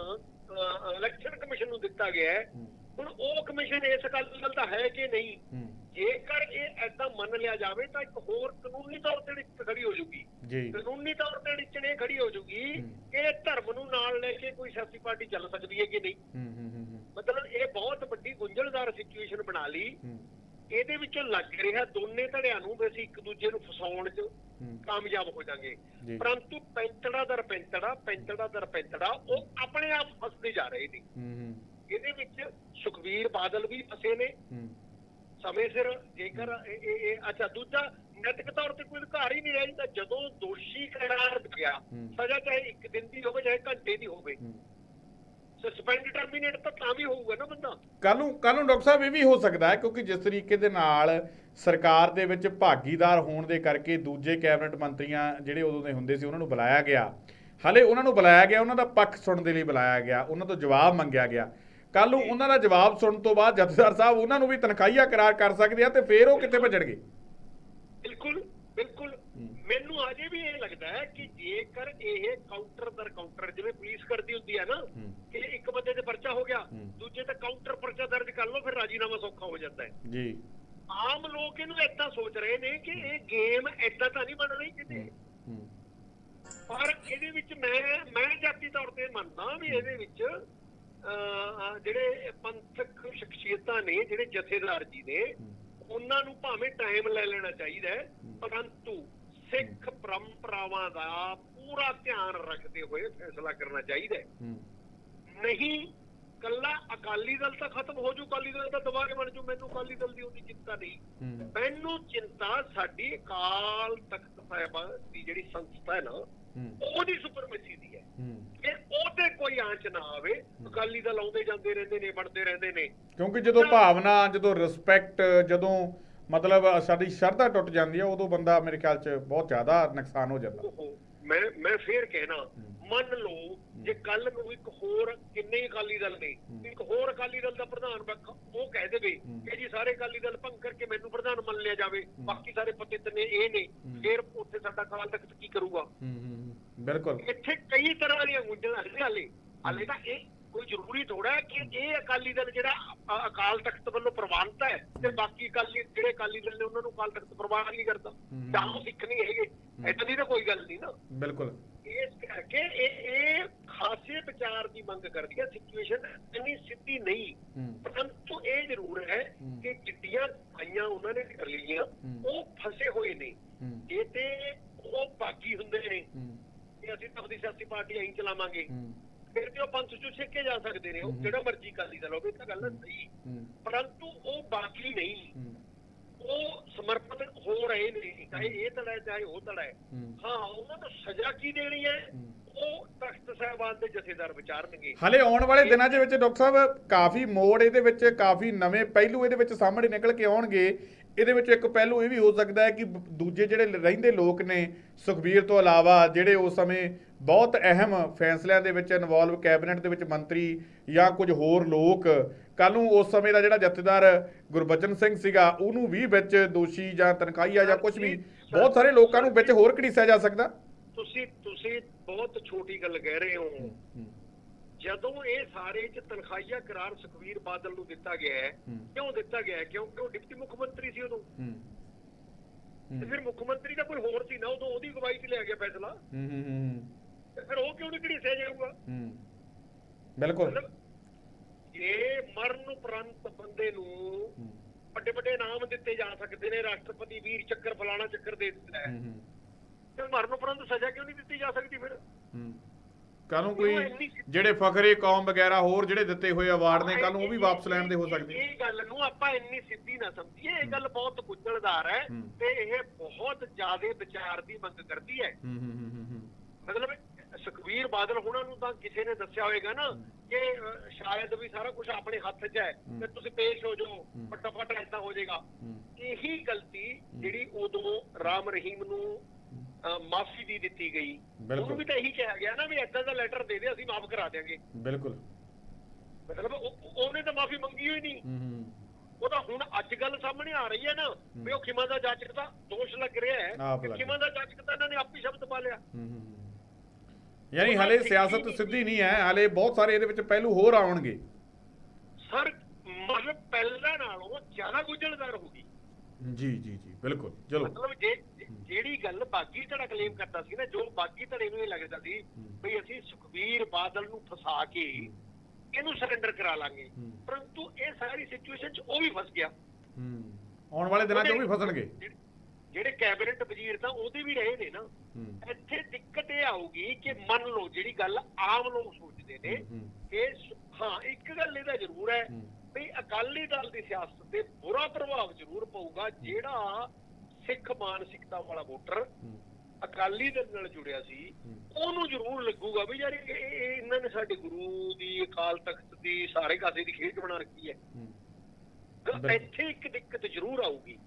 ਇਲੈਕਸ਼ਨ ਕਮਿਸ਼ਨ ਨੂੰ ਦਿੱਤਾ ਗਿਆ ਹੈ। ਹੁਣ ਉਹ ਕਮਿਸ਼ਨ ਇਸ ਗੱਲ ਦਾ ਹੈ ਕਿ ਨਹੀਂ? ਹੂੰ। ਜੇਕਰ ਇਹ ਐਦਾਂ ਮੰਨ ਲਿਆ ਜਾਵੇ ਤਾਂ ਇੱਕ ਹੋਰ ਕਾਨੂੰਨੀ ਤੌਰ ਤੇ ਡਿੱਚ ਖੜੀ ਹੋ ਜੂਗੀ। ਜੀ। ਕਾਨੂੰਨੀ ਤੌਰ ਤੇ ਡਿੱਚਣੇ ਖੜੀ ਹੋ ਜੂਗੀ। ਕਿ ਇਹ ਧਰਮ ਨੂੰ ਨਾਲ ਲੈ ਕੇ ਕੋਈ ਸਿਆਸੀ ਪਾਰਟੀ ਚੱਲ ਸਕਦੀ ਹੈ ਕਿ ਨਹੀਂ। ਹੂੰ ਹੂੰ ਹੂੰ, ਹੂੰ। ਮਤਲਬ ਇਹ ਬਹੁਤ ਵੱਡੀ ਗੁੰਝਲਦਾਰ ਸਿਚੁਏਸ਼ਨ ਬਣਾ ਲਈ। ਇਹਦੇ ਵਿੱਚੋਂ ਲੱਗ ਰਿਹਾ ਦੋਨੇ ਧੜਿਆਂ ਨੂੰ ਵੀ ਅਸੀਂ ਇੱਕ ਦੂਜੇ ਨੂੰ ਫਸਾਉਣ 'ਚ ਕਾਮਯਾਬ ਹੋ ਜਾਾਂਗੇ ਪਰੰਤੂ ਪੈਂਤੜਾ ਦਰ ਪੈਂਤੜਾ ਪੈਂਤੜਾ ਦਰ ਪੈਂਤੜਾ ਉਹ ਆਪਣੇ ਆਪ ਫਸਦੇ ਜਾ ਰਹੇ ਨੇ। ਹੂੰ ਹੂੰ। ਇਹਦੇ ਵਿੱਚ ਸੁਖਵੀਰ ਬਾਦਲ ਵੀ ਫਸੇ ਨੇ। ਹੂੰ। ਸਮੇਂ ਸਿਰ ਜੇਕਰ ਇਹ- ਅੱਛਾ ਦੂਜਾ ਨੈਤਿਕ ਤੌਰ ਤੇ ਕੋਈ ਅਧਿਕਾਰ ਹੀ ਨਹੀਂ ਰਹਿ ਜਾਂਦਾ ਜਦੋਂ ਦੋਸ਼ੀ ਕਰਾਰ ਗਿਆ। ਸਜ਼ਾ ਚਾਹੇ ਇੱਕ ਦਿਨ ਦੀ ਹੋਵੇ ਚਾਹੇ ਘੰਟੇ ਦੀ ਹੋਵੇ ਸਸਪੈਂਡ ਟਰਮੀਨੇਟ ਤਾਂ ਤਾਂ ਵੀ ਹੋਊਗਾ ਨਾ ਬੰਦਾ। ਕੱਲ ਨੂੰ ਕੱਲ ਨੂੰ ਡਾਕਟਰ ਸਾਹਿਬ ਇਹ ਵੀ ਹੋ ਸਕਦਾ ਹੈ ਕਿਉਂਕਿ ਜਿਸ ਤਰੀਕੇ ਦੇ ਨਾਲ ਸਰਕਾਰ ਦੇ ਵਿੱਚ ਭਾਗੀਦਾਰ ਹੋਣ ਦੇ ਕਰਕੇ ਦੂਜੇ ਕੈਬਨਿਟ ਮੰਤਰੀਆਂ ਜਿਹੜੇ ਉਦੋਂ ਦੇ ਹੁੰਦੇ ਸੀ ਉਹਨਾਂ ਨੂੰ ਬੁਲਾਇਆ ਗਿਆ। ਹਲੇ ਉਹਨਾਂ ਨੂੰ ਬੁਲਾਇਆ ਗਿਆ ਉਹਨਾਂ ਦਾ ਪੱਖ ਸੁਣਨ ਦੇ ਲਈ ਬੁਲਾਇਆ ਗਿਆ ਉਹਨਾਂ ਤੋਂ ਜਵਾਬ ਮੰਗਿਆ ਗਿਆ। ਕੱਲ ਨੂੰ ਉਹਨਾਂ ਦਾ ਜਵਾਬ ਸੁਣਨ ਤੋਂ ਬਾਅਦ ਜਥੇਦਾਰ ਸਾਹਿਬ ਉਹਨਾਂ ਨੂੰ ਵੀ ਤਨਖਾਹੀਆ ਕਰਾਰ ਕਰ ਸਕਦੇ ਆ ਤੇ ਫੇਰ ਉਹ ਕਿੱਥੇ ਭੱਜਣਗੇ? ਬਿਲਕੁਲ ਬਿਲਕੁਲ। ਮੈਨੂੰ ਅਜੇ ਵੀ ਇਹ ਲੱਗਦਾ ਹੈ ਕਿ ਜੇਕਰ ਇਹ ਕਾਊਂਟਰ ਦਰ ਕਾਊਂਟਰ ਜਿਵੇਂ ਪੁਲਿਸ ਕਰਦੀ ਹੁੰਦੀ ਹੈ ਨਾ। ਕਿ ਇੱਕ ਬੰਦੇ ਤੇ ਪਰਚਾ ਹੋ ਗਿਆ। ਦੂਜੇ ਤੇ ਕਾਊਂਟਰ ਪਰਚਾ ਦਰਜ ਕਰ ਲਓ ਫਿਰ ਰਾਜੀਨਾਮਾ ਸੌਖਾ ਹੋ ਜਾਂਦਾ ਹੈ। ਜੀ। ਆਮ ਲੋਕ ਇਹਨੂੰ ਏਦਾਂ ਸੋਚ ਰਹੇ ਨੇ ਕਿ ਇਹ ਗੇਮ ਏਦਾਂ ਤਾਂ ਨਹੀਂ ਬਣ ਰਹੀ ਕਿਤੇ। ਪਰ ਇਹਦੇ ਵਿੱਚ ਮੈਂ ਮੈਂ ਜਾਤੀ ਤੌਰ ਤੇ ਮੰਨਦਾ ਵੀ ਇਹਦੇ ਵਿੱਚ ਜਿਹੜੇ ਪੰਥਕ ਸ਼ਖਸੀਅਤਾਂ ਨੇ ਜਿਹੜੇ ਜਥੇਦਾਰ ਜੀ ਨੇ ਉਹਨਾਂ ਨੂੰ ਭਾਵੇਂ ਟਾਈਮ ਲੈ ਲੈਣਾ ਚਾਹੀਦਾ ਹੈ ਪਰੰਤੂ ਸਿੱਖ ਪਰੰਪਰਾਵਾਂ ਦਾ ਪੂਰਾ ਧਿਆਨ ਰੱਖਦੇ ਹੋਏ ਫੈਸਲਾ ਕਰਨਾ ਚਾਹੀਦਾ ਹੈ। ਨਹੀਂ ਕੱਲਾ ਅਕਾਲੀ ਦਲ ਤਾਂ ਖਤਮ ਹੋ ਜੂ ਅਕਾਲੀ ਦਲ ਤਾਂ ਦੁਬਾਰੇ ਬਣ ਜੂ ਮੈਨੂੰ ਅਕਾਲੀ ਦਲ ਦੀ ਉਹਦੀ ਚਿੰਤਾ ਨਹੀਂ। ਮੈਨੂੰ ਚਿੰਤਾ ਸਾਡੀ ਅਕਾਲ ਤਖਤ ਸਾਹਿਬਾਂ ਦੀ ਜਿਹੜੀ ਸੰਸਥਾ ਹੈ ਨਾ ਉਹਦੀ ਸੁਪਰਮੈਸੀ ਦੀ ਹੈ। ਕਿ ਉਹਤੇ ਕੋਈ ਆਂਚ ਨਾ ਆਵੇ ਅਕਾਲੀ ਦਲ ਆਉਂਦੇ ਜਾਂਦੇ ਰਹਿੰਦੇ ਨੇ ਬਣਦੇ ਰਹਿੰਦੇ ਨੇ। ਕਿਉਂਕਿ ਜਦੋਂ ਭਾਵਨਾ ਜਦੋਂ ਰਿਸਪੈਕਟ ਜਦੋਂ ਮਤਲਬ ਸਾਡੀ ਸ਼ਰਧਾ ਟੁੱਟ ਜਾਂਦੀ ਹੈ ਉਦੋਂ ਬੰਦਾ ਮੇਰੇ ਖਿਆਲ 'ਚ ਬਹੁਤ ਜ਼ਿਆਦਾ ਨੁਕਸਾਨ ਹੋ ਜਾਂਦਾ। ਮੈਂ ਮੈਂ ਫੇਰ ਕਹਿਣਾ ਮੰਨ ਲਓ ਜੇ ਕੱਲ ਨੂੰ ਇੱਕ ਹੋਰ ਕਿੰਨੇ ਹੀ ਅਕਾਲੀ ਦਲ ਨੇ ਇੱਕ ਹੋਰ ਅਕਾਲੀ ਦਲ ਦਾ ਪ੍ਰਧਾਨ ਬਖ- ਉਹ ਕਹਿ ਦੇਵੇ ਕਿ ਜੀ ਸਾਰੇ ਅਕਾਲੀ ਦਲ ਭੰਗ ਕਰਕੇ ਮੈਨੂੰ ਪ੍ਰਧਾਨ ਮੰਨ ਲਿਆ ਜਾਵੇ ਬਾਕੀ ਸਾਰੇ ਪਤਿਤ ਨੇ ਇਹ ਨੇ ਫੇਰ ਉੱਥੇ ਸਾਡਾ ਅਕਾਲ ਤਖਤ ਕੀ ਕਰੂਗਾ? ਹੂੰ ਹੂੰ ਹੂੰ, ਬਿਲਕੁਲ। ਇੱਥੇ ਕਈ ਤਰ੍ਹਾਂ ਦੀਆਂ ਗੁੰਝਲਾਂ ਨੇ ਹਾਲੇ ਹਾਲੇ ਤਾਂ ਇਹ ਕੋਈ ਜ਼ਰੂਰੀ ਥੋੜਾ ਹੈ ਕਿ ਇਹ ਅਕਾਲੀ ਦਲ ਜਿਹੜਾ ਅਕਾਲ ਤਖਤ ਵੱਲੋਂ ਪ੍ਰਵਾਨਿਤ ਹੈ ਤੇ ਬਾਕੀ ਅਕਾਲੀ ਜਿਹੜੇ ਅਕਾਲੀ ਦਲ ਨੇ ਉਹਨਾਂ ਨੂੰ ਅਕਾਲ ਤਖਤ ਪ੍ਰਵਾਨ ਨਹੀਂ ਕਰਦਾ। ਜਾਂ ਉਹ ਸਿੱਖ ਨਹੀਂ ਹੈਗੇ ਏਦਾਂ ਦੀ ਤਾਂ ਕੋਈ ਗੱਲ ਨਹੀਂ ਨਾ। ਬਿਲਕੁਲ। ਇਸ ਕਰਕੇ ਇਹ ਇਹ ਖਾਸੇ ਵਿਚਾਰ ਦੀ ਮੰਗ ਕਰਦੀ ਹੈ ਸਿਚੁਏਸ਼ਨ ਇੰਨੀ ਸਿੱਧੀ ਨਹੀਂ। ਪਰੰਤੂ ਇਹ ਜ਼ਰੂਰ ਹੈ। ਕਿ ਜਿੱਡੀਆਂ ਆਈਆਂ ਉਹਨਾਂ ਨੇ ਕਰ ਲਈਆਂ। ਉਹ ਫਸੇ ਹੋਏ ਨੇ। ਇਹ ਤੇ ਉਹ ਬਾਕੀ ਹੁੰਦੇ ਨੇ। ਕਿ ਅਸੀਂ ਤਾਂ ਆਪਣੀ ਸਿਆਸੀ ਪਾਰਟੀ ਐਂ ਚਲਾਵਾਂਗੇ। ਫਿਰ ਤੇ ਉਹ ਪੰਥ ਚੋਂ ਛੇਕੇ ਜਾ ਸਕਦੇ ਨੇ ਉਹ ਜਿਹੜਾ ਮਰਜ਼ੀ ਅਕਾਲੀ ਦਲ ਹੋਵੇ ਇਹ ਤਾਂ ਗੱਲ ਸਹੀ। ਹੂੰ। ਪਰੰਤੂ ਉਹ ਬਾਕੀ ਨਹੀਂ। ਉਹ ਸਮਰਪਿਤ ਹੋ ਰਹੇ ਨੇ ਚਾਹੇ ਇਹ ਧੜਾ ਹੈ ਚਾਹੇ ਉਹ ਹੈ। ਹੂੰ। ਹਾਂ ਉਹਨਾਂ ਨੂੰ ਸਜ਼ਾ ਕੀ ਦੇਣੀ ਹੈ। ਉਹ ਤਖਤ ਸਾਹਿਬਾਨ ਦੇ ਜਥੇਦਾਰ ਵਿਚਾਰਨਗੇ। ਹਲੇ ਆਉਣ ਵਾਲੇ ਦਿਨਾਂ ਦੇ ਵਿੱਚ ਡਾਕਟਰ ਸਾਹਿਬ ਕਾਫੀ ਮੋੜ ਇਹਦੇ ਵਿੱਚ ਕਾਫੀ ਨਵੇਂ ਪਹਿਲੂ ਇਹਦੇ ਵਿੱਚ ਸਾਹਮਣੇ ਨਿਕਲ ਕੇ ਆਉਣਗੇ। ਇਹਦੇ ਵਿੱਚ ਇੱਕ ਪਹਿਲੂ ਇਹ ਵੀ ਹੋ ਸਕਦਾ ਹੈ ਕਿ ਦੂਜੇ ਜਿਹੜੇ ਰਹਿੰਦੇ ਲੋਕ ਨੇ ਸੁਖਬੀਰ ਤੋਂ ਇਲਾਵਾ ਜਿਹੜੇ ਉਸ ਸਮੇਂ ਬਹੁਤ ਅਹਿਮ ਫੈਸਲਿਆਂ ਦੇ ਵਿੱਚ ਇਨਵੋਲਵ ਕੈਬਨਿਟ ਦੇ ਵਿੱਚ ਮੰਤਰੀ ਜਾਂ ਕੁਝ ਹੋਰ ਲੋਕ ਕੱਲ ਨੂੰ ਉਸ ਸਮੇਂ ਦਾ ਜਿਹੜਾ ਜਥੇਦਾਰ ਗੁਰਬਚਨ ਸਿੰਘ ਸੀਗਾ ਉਹਨੂੰ ਵੀ ਵਿੱਚ ਦੋਸ਼ੀ ਜਾਂ ਤਨਖਾਹੀਆ ਜਾਂ ਕੁਝ ਵੀ ਬਹੁਤ ਸਾਰੇ ਲੋਕਾਂ ਨੂੰ ਵਿੱਚ ਹੋਰ ਘੜੀਸਿਆ ਜਾ ਸਕਦਾ। ਤੁਸੀਂ ਤੁਸੀਂ ਬਹੁਤ ਛੋਟੀ ਗੱਲ ਕਹਿ ਰਹੇ ਹੋ। ਜਦੋਂ ਇਹ ਸਾਰੇ ਚ ਤਨਖਾਹੀਆ ਕਰਾਰ ਸੁਖਵੀਰ ਬਾਦਲ ਨੂੰ ਦਿੱਤਾ ਗਿਆ ਹੈ। ਕਿਉਂ ਦਿੱਤਾ ਗਿਆ? ਕਿਉਂਕਿ ਉਹ ਡਿਪਟੀ ਮੁੱਖ ਮੰਤਰੀ ਸੀ ਉਦੋਂ? ਤੇ ਫਿਰ ਮੁੱਖ ਮੰਤਰੀ ਦਾ ਕੋਈ ਹੋਰ ਸੀ ਨਾ ਉਦੋਂ ਉਹਦੀ ਅਗਵਾਈ 'ਚ ਲਿਆ ਗਿਆ ਫੈਸਲਾ। ਹੂੰ ਹੂੰ ਹੂੰ ਤੇ ਫਿਰ ਉਹ ਕਿਉਂ ਨਹੀਂ ਘੜੀਸਿਆ ਜਾਊਗਾ ਹੂੰ। ਬਿਲਕੁਲ। ਜੇ ਮਰਨ ਉਪਰੰਤ ਬੰਦੇ ਨੂੰ ਵੱਡੇ ਵੱਡੇ ਇਨਾਮ ਦਿੱਤੇ ਜਾ ਸਕਦੇ ਨੇ ਰਾਸ਼ਟਰਪਤੀ ਵੀਰ ਚੱਕਰ ਫਲਾਣਾ ਚੱਕਰ ਦੇ ਦਿੱਤਾ ਹੈ। ਹੂੰ, ਹੂੰ। ਤੇ ਮਰਨ ਉਪਰੰਤ ਸਜ਼ਾ ਕਿਉਂ ਨਹੀਂ ਦਿੱਤੀ ਜਾ ਸਕਦੀ ਫਿਰ? ਹੂੰ। ਕੱਲ ਨੂੰ ਕੋਈ ਜਿਹੜੇ ਫਖਰੇ ਕੌਮ ਵਗੈਰਾ ਹੋਰ ਜਿਹੜੇ ਦਿੱਤੇ ਹੋਏ ਅਵਾਰਡ ਨੇ ਕੱਲ ਨੂੰ ਉਹ ਵੀ ਵਾਪਸ ਲੈਣ ਦੇ ਹੋ ਸਕਦੇ। ਇਹ ਗੱਲ ਨੂੰ ਆਪਾਂ ਇੰਨੀ ਸਿੱਧੀ ਨਾ ਸਮਝੀਏ। ਇਹ ਗੱਲ ਬਹੁਤ ਗੁੰਝਲਦਾਰ ਹੈ। ਤੇ ਇਹ ਬਹੁਤ ਜ਼ਿਆਦਾ ਵਿਚਾਰ ਦੀ ਮੰਗ ਕਰਦੀ ਹੈ। ਮਤਲਬ ਸੁਖਵੀਰ ਬਾਦਲ ਹੁਣਾਂ ਨੂੰ ਤਾਂ ਕਿਸੇ ਨੇ ਦੱਸਿਆ ਹੋਵੇਗਾ ਨਾ ਕਿ ਸ਼ਾਇਦ ਵੀ ਸਾਰਾ ਕੁਝ ਆਪਣੇ ਹੱਥ 'ਚ ਹੈ ਤੇ ਤੁਸੀਂ ਪੇਸ਼ ਹੋ ਜਾਓ ਫਟਾਫਟ ਐਸਾ ਹੋ ਜਾਏਗਾ। ਇਹੀ ਗਲਤੀ ਜਿਹੜੀ ਉਦੋਂ ਰਾਮ ਰਹੀਮ ਨੂੰ ਮਾਫੀ ਦੀ ਦਿੱਤੀ ਗਈ। ਉਹਨੂੰ ਵੀ ਤਾਂ ਇਹੀ ਕਿਹਾ ਗਿਆ ਨਾ ਵੀ ਏਦਾਂ ਦਾ ਲੈਟਰ ਦੇ ਦੇ ਅਸੀਂ ਮਾਫ ਕਰਾ ਦਿਆਂਗੇ। ਬਿਲਕੁਲ। ਮਤਲਬ ਉਹ- ਉਹਨੇ ਤਾਂ ਮਾਫੀ ਮੰਗੀ ਹੋਈ ਨਹੀਂ। ਹੂੰ ਉਹ ਤਾਂ ਹੁਣ ਅੱਜ ਗੱਲ ਸਾਹਮਣੇ ਆ ਰਹੀ ਹੈ ਨਾ ਵੀ ਉਹ ਖਿਮਾ ਦਾ ਜਾਚਕ ਦਾ ਦੋਸ਼ ਲੱਗ ਰਿਹਾ ਹੈ ਕਿ ਖਿਮਾ ਦਾ ਜਾਚਕ ਤਾਂ ਇਹਨਾਂ ਨੇ ਆਪੀ ਸ਼ਬਦ ਪਾ ਲਿਆ। ਯਾਨੀ ਹਲੇ ਸਿਆਸਤ ਸਿੱਧੀ ਨਹੀਂ ਹੈ ਹਲੇ ਬਹੁਤ ਸਾਰੇ ਇਹਦੇ ਵਿੱਚ ਪਹਿਲੂ ਹੋਰ ਆਉਣਗੇ। ਸਰ ਮਤਲਬ ਪਹਿਲਾਂ ਨਾਲੋਂ ਜ਼ਿਆਦਾ ਗੁੰਝਲਦਾਰ ਹੋ ਗਈ। ਜੀ ਜੀ ਜੀ ਬਿਲਕੁਲ। ਚਲੋ। ਮਤਲਬ ਜੇ ਜਿਹੜੀ ਗੱਲ ਬਾਗੀ ਧੜਾ ਕਲੇਮ ਕਰਦਾ ਸੀ ਨਾ ਜੋ ਬਾਗੀ ਧੜੇ ਨੂੰ ਇਹ ਲੱਗਦਾ ਸੀ। ਵੀ ਅਸੀਂ ਸੁਖਬੀਰ ਬਾਦਲ ਨੂੰ ਫਸਾ ਕੇ ਇਹਨੂੰ ਸਰੈਂਡਰ ਕਰਾ ਲਾਂਗੇ। ਪਰੰਤੂ ਇਹ ਸਾਰੀ ਸਿਚੁਏਸ਼ਨ 'ਚ ਉਹ ਵੀ ਫਸ ਗਿਆ। ਹੂੰ। ਆਉਣ ਵਾਲੇ ਦਿਨਾਂ 'ਚ ਉਹ ਵੀ ਫਸਣਗੇ। ਜਿਹੜੇ- ਕੈਬਨਿਟ ਵਜ਼ੀਰ ਤਾਂ ਉਹਦੇ ਵੀ ਰਹੇ ਨੇ ਨਾ। ਇੱਥੇ ਦਿੱਕਤ ਇਹ ਆਊਗੀ ਕਿ ਮੰਨ ਲਓ ਜਿਹੜੀ ਗੱਲ ਆਮ ਲੋਕ ਸੋਚਦੇ ਨੇ ਕਿ ਹਾਂ ਇੱਕ ਗੱਲ ਇਹਦਾ ਜ਼ਰੂਰ ਹੈ ਹੂੰ। ਵੀ ਅਕਾਲੀ ਦਲ ਦੀ ਸਿਆਸਤ ਤੇ ਬੁਰਾ ਪ੍ਰਭਾਵ ਜ਼ਰੂਰ ਪਊਗਾ ਜਿਹੜਾ ਸਿੱਖ ਮਾਨਸਿਕਤਾ ਵਾਲਾ ਵੋਟਰ ਅਕਾਲੀ ਦਲ ਨਾਲ ਜੁੜਿਆ ਸੀ। ਉਹਨੂੰ ਜ਼ਰੂਰ ਲੱਗੂਗਾ ਵੀ ਯਾਰ ਇਹ ਇਹ- ਇਹ ਇਹਨਾਂ ਨੇ ਸਾਡੇ ਗੁਰੂ ਦੀ ਅਕਾਲ ਤਖਤ ਦੀ ਸਾਰੇ ਕਾਸੇ ਦੀ ਖੇਡ ਬਣਾ ਰੱਖੀ ਹੈ। ਇੱਥੇ ਇੱਕ ਦਿੱਕਤ ਜ਼ਰੂਰ ਆਊਗੀ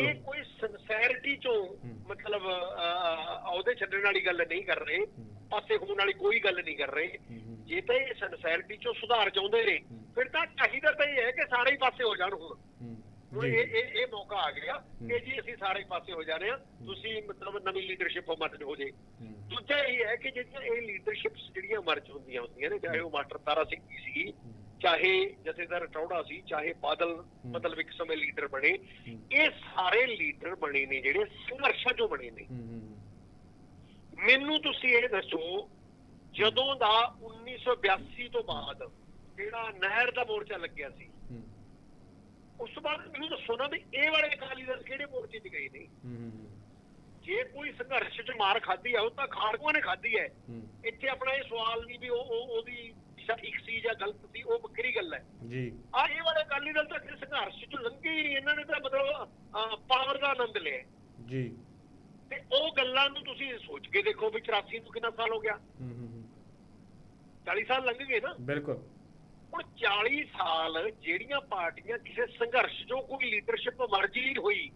ਇਹ ਕੋਈ ਸਿੰਸੈਰਿਟੀ ਚੋਂ। ਮਤਲਬ ਅਹ, ਅਹੁਦੇ ਛੱਡਣ ਵਾਲੀ ਗੱਲ ਨਹੀਂ ਕਰ ਰਹੇ। ਪਾਸੇ ਹੋਣ ਵਾਲੀ ਕੋਈ ਗੱਲ ਨਹੀਂ ਕਰ ਰਹੇ। ਜੇ ਤਾਂ ਇਹ ਸਿੰਸੈਰਿਟੀ ਚੋਂ ਸੁਧਾਰ ਚਾਹੁੰਦੇ ਨੇ। ਫਿਰ ਤਾਂ ਚਾਹੀਦਾ ਤਾਂ ਇਹ ਹੈ ਕਿ ਸਾਰੇ ਹੀ ਪਾਸੇ ਹੋ ਜਾਣ ਹੁਣ ਹੁਣ ਇਹ ਇਹ ਇਹ ਮੌਕਾ ਆ ਗਿਆ ਕਿ ਜੀ ਅਸੀਂ ਸਾਰੇ ਪਾਸੇ ਹੋ ਜਾਣੇ ਆ ਤੁਸੀਂ ਮਤਲਬ ਨਵੀਂ ਲੀਡਰਸ਼ਿਪ ਮਰਜ ਹੋ ਜੇ। ਦੂਜਾ ਇਹ ਹੈ ਕਿ ਜਿਹੜੀਆਂ ਇਹ ਲੀਡਰਸ਼ਿਪਸ ਜਿਹੜੀਆਂ ਮਰਜ ਹੁੰਦੀਆਂ ਹੁੰਦੀਆਂ ਨੇ ਚਾਹੇ ਉਹ ਮਾਸਟਰ ਤਾਰਾ ਸਿੰਘ ਜੀ ਸੀ ਚਾਹੇ ਜਥੇਦਾਰ ਟੌੜਾ ਸੀ ਚਾਹੇ ਬਾਦਲ ਮਤਲਬ ਇੱਕ ਸਮੇਂ ਲੀਡਰ ਬਣੇ। ਇਹ ਸਾਰੇ ਲੀਡਰ ਬਣੇ ਨੇ ਜਿਹੜੇ ਸੰਘਰਸ਼ਾਂ ਚੋਂ ਬਣੇ ਨੇ। ਮੈਨੂੰ ਤੁਸੀਂ ਇਹ ਦੱਸੋ ਜਦੋਂ ਦਾ 1982 ਤੋਂ ਬਾਅਦ ਜਿਹੜਾ ਨਹਿਰ ਦਾ ਮੋਰਚਾ ਲੱਗਿਆ ਸੀ ਉਸ ਤੋਂ ਬਾਅਦ ਮੈਨੂੰ ਦੱਸੋ ਨਾ ਵੀ ਇਹ ਵਾਲੇ ਅਕਾਲੀ ਦਲ ਕਿਹੜੇ ਮੋਰਚੇ 'ਚ ਗਏ ਨੇ? ਜੇ ਕੋਈ ਸੰਘਰਸ਼ 'ਚ ਮਾਰ ਖਾਧੀ ਆ ਉਹ ਤਾਂ ਖਾੜਕੂਆਂ ਨੇ ਖਾਧੀ ਹੈ। ਇੱਥੇ ਆਪਣਾ ਇਹ ਸਵਾਲ ਨਹੀਂ ਵੀ ਉਹ ਉਹ- ਉਹਦੀ ਦਿਸ਼ਾ ਠੀਕ ਸੀ ਜਾਂ ਗਲਤ ਸੀ ਉਹ ਵੱਖਰੀ ਗੱਲ ਹੈ ਜੀ। ਆ ਇਹ ਵਾਲੇ ਅਕਾਲੀ ਦਲ ਤਾਂ ਕਿਸੇ ਸੰਘਰਸ਼ 'ਚ ਲੰਘੇ ਹੀ ਇਹਨਾਂ ਨੇ ਤਾਂ ਮਤਲਬ ਪਾਵਰ ਦਾ ਆਨੰਦ ਲਿਆ। ਜੀ। ਤੇ ਉਹ ਗੱਲਾਂ ਨੂੰ ਤੁਸੀਂ ਸੋਚ ਕੇ ਦੇਖੋ ਵੀ 84 ਨੂੰ ਕਿੰਨਾ ਸਾਲ ਹੋ ਗਿਆ? ਹੂੰ ਹੂੰ ਹੂੰ। 40 ਸਾਲ ਲੰਘ ਗਏ ਨਾ? ਬਿਲਕੁਲ। ਹੁਣ 40 ਸਾਲ ਜਿਹੜੀਆਂ ਪਾਰਟੀਆਂ ਕਿਸੇ ਸੰਘਰਸ਼ 'ਚੋਂ ਕੋਈ ਲੀਡਰਸ਼ਿਪ ਮਰਜ਼ੀ ਹੋਈ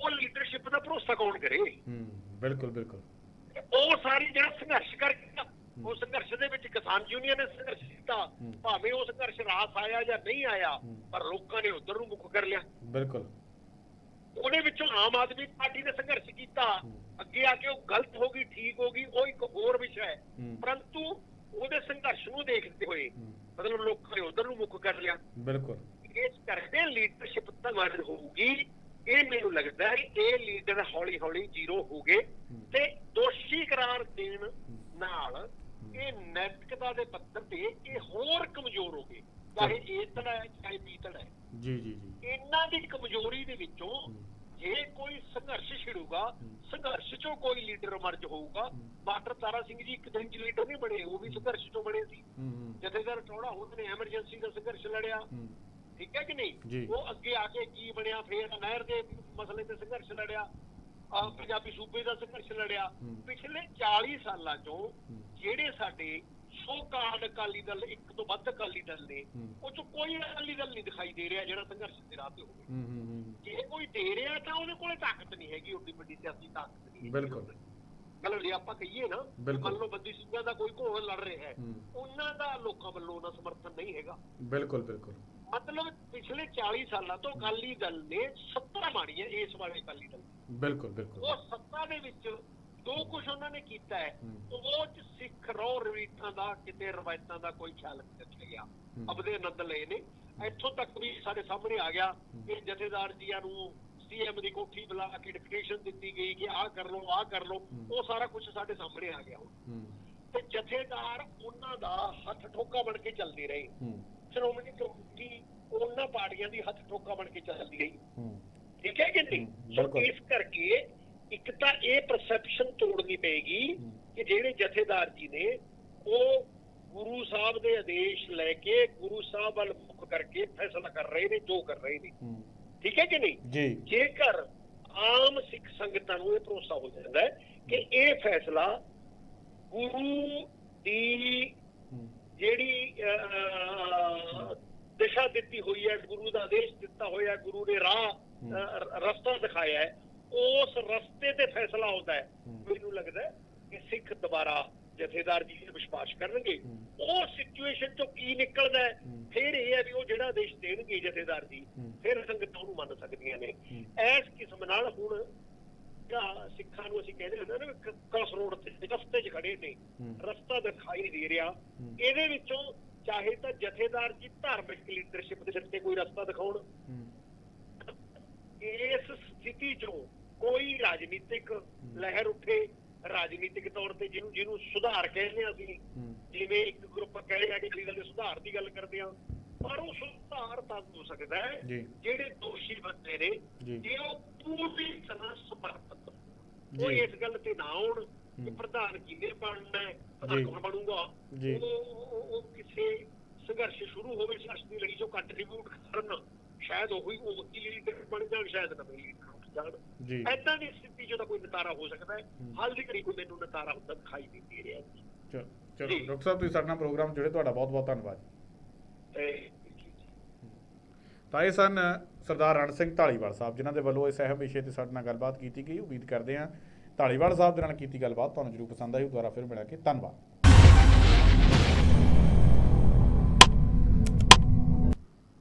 ਉਹ ਲੀਡਰਸ਼ਿਪ ਦਾ ਭਰੋਸਾ ਕੌਣ ਕਰੇ ਹੂੰ ਬਿਲਕੁਲ ਬਿਲਕੁਲ ਉਹ ਸਾਰੀ ਜਿਹੜਾ ਸੰਘਰਸ਼ ਕਰਕੇ ਉਹ ਸੰਘਰਸ਼ ਦੇ ਵਿੱਚ ਕਿਸਾਨ ਯੂਨੀਅਨ ਨੇ ਸੰਘਰਸ਼ ਕੀਤਾ। ਭਾਵੇਂ ਉਹ ਸੰਘਰਸ਼ ਰਾਸ ਆਇਆ ਜਾਂ ਨਹੀਂ ਆਇਆ। ਪਰ ਲੋਕਾਂ ਨੇ ਉਧਰ ਨੂੰ ਮੁੱਖ ਕਰ ਲਿਆ ਬਿਲਕੁਲ ਉਹਦੇ ਵਿੱਚੋਂ ਆਮ ਆਦਮੀ ਪਾਰਟੀ ਨੇ ਸੰਘਰਸ਼ ਕੀਤਾ। ਅੱਗੇ ਆ ਕੇ ਉਹ ਗਲਤ ਹੋ ਗਈ ਠੀਕ ਹੋ ਗਈ ਉਹ ਇੱਕ ਹੋਰ ਵਿਸ਼ਾ ਹੈ। ਪਰੰਤੂ ਉਹਦੇ ਸੰਘਰਸ਼ ਨੂੰ ਦੇਖਦੇ ਹੋਏ। ਮਤਲਬ ਲੋਕਾਂ ਨੇ ਉਧਰ ਨੂੰ ਮੁੱਖ ਕਰ ਲਿਆ। ਬਿਲਕੁਲ। ਇਸ ਕਰਕੇ ਲੀਡਰਸ਼ਿਪ ਤਾਂ ਮਦਦ ਹੋਊਗੀ। ਇਹ ਮੈਨੂੰ ਲੱਗਦਾ ਹੈ ਇਹ ਲੀਡਰ ਹੌਲੀ ਹੌਲੀ ਜ਼ੀਰੋ ਹੋ ਗਏ। ਤੇ ਦੋਸ਼ੀ ਕਰਾਰ ਦੇਣ ਨਾਲ ਇਹ ਨੈਤਿਕਤਾ ਦੇ ਪੱਧਰ ਤੇ ਇਹ ਹੋਰ ਕਮਜ਼ੋਰ ਹੋ ਗਏ। ਚਾਹੇ ਏਤੜ ਹੈ ਚਾਹੇ ਪੀਤੜ ਹੈ। ਜੀ ਜੀ ਜੀ। ਇਹਨਾਂ ਦੀ ਕਮਜ਼ੋਰੀ ਦੇ ਵਿੱਚੋਂ। ਜੇ ਕੋਈ ਸੰਘਰਸ਼ ਛਿੜੂਗਾ। ਸੰਘਰਸ਼ ਚੋਂ ਕੋਈ ਲੀਡਰ ਮਰਜ ਹੋਊਗਾ। ਮਾਸਟਰ ਤਾਰਾ ਸਿੰਘ ਜੀ ਇੱਕ ਦਿਨ ਚ ਲੀਡਰ ਨਹੀਂ ਬਣੇ ਉਹ ਵੀ ਸੰਘਰਸ਼ ਚੋਂ ਬਣੇ ਸੀ ਜਥੇਦਾਰ ਟੋੜਾ ਉਹਨੇ ਐਮਰਜੈਂਸੀ ਦਾ ਸੰਘਰਸ਼ ਲੜਿਆ ਠੀਕ ਹੈ ਕਿ। ਨਹੀਂ ਉਹ ਅੱਗੇ ਆ ਕੇ ਕੀ ਬਣਿਆ ਫੇਰ ਨਹਿਰ ਦੇ ਮਸਲੇ ਤੇ ਸੰਘਰਸ਼ ਲੜਿਆ ਆ ਪੰਜਾਬੀ ਸੂਬੇ ਦਾ ਸੰਘਰਸ਼ ਲੜਿਆ। ਪਿਛਲੇ 40 ਸਾਲਾਂ ਚੋਂ। ਜਿਹੜੇ ਸਾਡੇ ਸੋ ਕਾਲ ਅਕਾਲੀ ਦਲ ਇੱਕ ਤੋਂ ਵੱਧ ਅਕਾਲੀ ਦਲ ਨੇ। ਉਹ ਚ ਕੋਈ ਅਕਾਲੀ ਦਲ ਨਹੀਂ ਦਿਖਾਈ ਦੇ ਰਿਹਾ ਜਿਹੜਾ ਸੰਘਰਸ਼ ਦੇ ਰਾਹ ਤੇ ਹੋਵੇ ਹੂੰ ਹੂੰ ਹੂੰ ਜੇ ਕੋਈ ਦੇ ਰਿਹਾ ਤਾਂ ਉਹਦੇ ਕੋਲੇ ਤਾਕਤ ਨਹੀਂ ਹੈਗੀ ਓਡੀ ਵੱਡੀ ਸਿਆਸੀ ਤਾਕਤ ਨਹੀਂ। ਬਿਲਕੁਲ। ਮਤਲਬ ਜੇ ਆਪਾਂ ਕਹੀਏ ਨਾ। ਮੰਨ ਲਓ ਬੰਦੀ ਸਿੰਘਾਂ ਦਾ ਕੋਈ ਘੋਲ ਲੜ ਰਿਹਾ ਹੈ। ਉਹਨਾਂ ਦਾ ਲੋਕਾਂ ਵੱਲੋਂ ਉਹਨਾਂ ਸਮਰਥਨ ਨਹੀਂ ਹੈਗਾ ਬਿਲਕੁਲ ਬਿਲਕੁਲ ਮਤਲਬ ਪਿਛਲੇ 40 ਸਾਲਾਂ ਤੋਂ ਅਕਾਲੀ ਦਲ ਨੇ ਸੱਤਾ ਮਾਰੀ ਹੈ ਇਸ ਵਾਲੇ ਅਕਾਲੀ ਦਲ। ਬਿਲਕੁਲ ਬਿਲਕੁਲ ਉਹ ਸੱਤਾ ਦੇ ਵਿੱਚ ਜੋ ਕੁਝ ਉਹਨਾਂ ਨੇ ਕੀਤਾ ਹੈ। ਉਹ ਚ ਸਿੱਖ ਰੋ ਰਵੀਤਾਂ ਦਾ ਕਿਤੇ ਰਵਾਇਤਾਂ ਦਾ ਕੋਈ ਖਿਆਲ ਨਹੀਂ ਗਿਆ। ਅਬਦੇ ਆਨੰਦ ਲਏ ਨੇ। ਇੱਥੋਂ ਤੱਕ ਵੀ ਸਾਡੇ ਸਾਹਮਣੇ ਆ ਗਿਆ ਕਿ ਜਥੇਦਾਰ ਜੀਆਂ ਨੂੰ ਸੀਐਮ ਦੀ ਕੋਠੀ ਬੁਲਾ ਕੇ ਡਿਕਟੇਸ਼ਨ ਦਿੱਤੀ ਗਈ ਕਿ ਆਹ ਕਰ ਲਓ ਆਹ ਕਰ ਲਓ। ਉਹ ਸਾਰਾ ਕੁਝ ਸਾਡੇ ਸਾਹਮਣੇ ਆ ਗਿਆ ਤੇ ਜਥੇਦਾਰ ਉਹਨਾਂ ਦਾ ਹੱਥ ਠੋਕਾ ਬਣ ਕੇ ਚੱਲਦੇ ਰਹੇ। ਸ਼੍ਰੋਮਣੀ ਕਮੇਟੀ ਉਹਨਾਂ ਪਾਰਟੀਆਂ ਦੀ ਹੱਥ ਠੋਕਾ ਬਣ ਕੇ ਚੱਲਦੀ ਰਹੀ। ਠੀਕ ਹੈ ਕਿ ਨਹੀਂ? ਸੋ। ਇਸ ਕਰਕੇ ਇੱਕ ਤਾਂ ਇਹ ਪਰਸੈਪਸ਼ਨ ਤੋੜਨੀ ਪਏਗੀ। ਕਿ ਜਿਹੜੇ ਜਥੇਦਾਰ ਜੀ ਨੇ ਉਹ ਗੁਰੂ ਸਾਹਿਬ ਦੇ ਆਦੇਸ਼ ਲੈ ਕੇ ਗੁਰੂ ਸਾਹਿਬ ਵੱਲ ਮੁੱਖ ਕਰਕੇ ਫੈਸਲਾ ਕਰ ਰਹੇ ਨੇ ਜੋ ਕਰ ਰਹੇ ਨੇ। ਠੀਕ ਹੈ ਕਿ ਨਹੀਂ? ਜੀ। ਜੇਕਰ ਆਮ ਸਿੱਖ ਸੰਗਤਾਂ ਨੂੰ ਇਹ ਭਰੋਸਾ ਹੋ ਜਾਂਦਾ ਹੈ ਕਿ ਇਹ ਫੈਸਲਾ ਗੁਰੂ ਦੀ ਜਿਹੜੀ ਦਿਸ਼ਾ ਦਿੱਤੀ ਹੋਈ ਹੈ ਗੁਰੂ ਦਾ ਆਦੇਸ਼ ਦਿੱਤਾ ਹੋਇਆ ਹੈ, ਗੁਰੂ ਨੇ ਰਾਹ ਰਸਤਾ ਦਿਖਾਇਆ ਹੈ ਉਸ ਰਸਤੇ ਤੇ ਫੈਸਲਾ ਹੁੰਦਾ ਹੈ। ਮੈਨੂੰ ਲੱਗਦਾ ਹੈ ਕਿ ਸਿੱਖ ਦੁਬਾਰਾ ਜਥੇਦਾਰ ਜੀ ਤੇ ਵਿਸ਼ਵਾਸ ਕਰਨਗੇ। ਉਹ ਸਿਚੁਏਸ਼ਨ ਚੋਂ ਕੀ ਨਿਕਲਦਾ ਹੈ। ਫਿਰ ਇਹ ਹੈ ਵੀ ਉਹ ਜਿਹੜਾ ਆਦੇਸ਼ ਦੇਣਗੇ ਜਥੇਦਾਰ ਜੀ। ਫਿਰ ਸੰਗਤਾਂ ਨੂੰ ਮੰਨ ਸਕਦੀਆਂ ਨੇ। ਇਸ ਕਿਸਮ ਨਾਲ ਹੁਣ ਜਿਹੜਾ ਸਿੱਖਾਂ ਨੂੰ ਅਸੀਂ ਕਹਿੰਦੇ ਹੁੰਦੇ ਨਾ ਕਸ ਰੋਡ ਤੇ ਰਸਤੇ 'ਚ ਖੜੇ ਨੇ। ਰਸਤਾ ਦਿਖਾਈ ਦੇ ਰਿਹਾ। ਇਹਦੇ ਵਿੱਚੋਂ ਚਾਹੇ ਤਾਂ ਜਥੇਦਾਰ ਜੀ ਧਾਰਮਿਕ ਲੀਡਰਸ਼ਿਪ ਦੇ ਸਿਰ ਤੇ ਕੋਈ ਰਸਤਾ ਦਿਖਾਉਣ ਇਸ ਸਥਿਤੀ ਚੋਂ ਕੋਈ ਰਾਜਨੀਤਿਕ ਲਹਿਰ ਉੱਠੇ ਰਾਜਨੀਤਿਕ ਤੌਰ ਤੇ ਜਿਹਨੂੰ ਜਿਹਨੂੰ ਸੁਧਾਰ ਕਹਿੰਦੇ ਆ ਅਸੀਂ ਜਿਵੇਂ ਇੱਕ ਗਰੁੱਪ ਕਹਿ ਰਿਹਾ ਕਿ ਲੀਗਲ ਦੇ ਸੁਧਾਰ ਦੀ ਗੱਲ ਕਰਦੇ ਆ ਪਰ ਉਹ ਸੁਧਾਰ ਤਾਂ ਹੋ ਸਕਦਾ ਹੈ। ਜਿਹੜੇ ਦੋਸ਼ੀ ਬੰਦੇ ਨੇ ਜੀ। ਉਹ ਪੂਰੀ ਤਰ੍ਹਾਂ ਸਮਰਪਿਤ। ਉਹ ਇਸ ਗੱਲ ਤੇ ਨਾ ਆਉਣ ਕਿ। ਪ੍ਰਧਾਨ ਕਿਵੇਂ ਬਣਨਾ ਹੈ। ਪ੍ਰਧਾਨ ਬਣੂਗਾ। ਉਹ ਕਿਸੇ ਸੰਘਰਸ਼ ਸ਼ੁਰੂ ਹੋਵੇ ਸੰਘਰਸ਼ ਦੀ ਲੜੀ ਚੋਂ ਕੰਟਰੀਬਿਊਟ ਕਰਨ ਸ਼ਾਇਦ ਉਹ ਹੀ ਉਹ ਹੀ ਲੀਡਰ ਬਣ ਜਾਣ ਸ਼ਾਇਦ ਨਵੇਂ ਉੱਠ ਜਾਣ। ਜੀ। ਐਦਾਂ ਦੀ ਸਥਿਤੀ ਤਾਂ ਕੋਈ ਨਤਾਰਾ ਹੋ ਸਕਦਾ ਹੈ। ਹਾਲ ਦੀ ਘੜੀ ਕੋਈ ਮੈਨੂੰ ਨਤਾਰਾ ਹੁੰਦਾ ਦਿਖਾਈ ਨਹੀਂ ਦੇ ਰਿਹਾ। ਜੀ ਚਲੋ ਚਲੋ। ਡਾਕਟਰ ਸਾਹਿਬ ਤੁਸੀਂ ਸਾਡੇ ਨਾਲ ਪ੍ਰੋਗਰਾਮ ਜੁੜੇ ਤੁਹਾਡਾ ਬਹੁਤ ਬਹੁਤ ਧੰਨਵਾਦ। ਤੇ ਤਾਂ ਇਹ ਸਨ ਸਰਦਾਰ ਰਣ ਸਿੰਘ ਢਾਲੀਵਾਲ ਸਾਹਿਬ ਜਿਨ੍ਹਾਂ ਦੇ ਵੱਲੋਂ ਇਸ ਅਹਿਮ ਵਿਸ਼ੇ ਤੇ ਸਾਡੇ ਨਾਲ ਗੱਲਬਾਤ ਕੀਤੀ ਗਈ। ਉਮੀਦ ਕਰਦੇ ਹਾਂ ਢਾਲੀਵਾਲ ਸਾਹਿਬ ਦੇ ਨਾਲ ਕੀਤੀ ਗੱਲਬਾਤ ਤੁਹਾਨੂੰ ਜਰੂਰ ਪਸੰਦ ਆਈ ਦੁਬਾਰਾ ਫਿਰ ਮਿਲਾਂਗੇ। ਧੰਨਵਾਦ।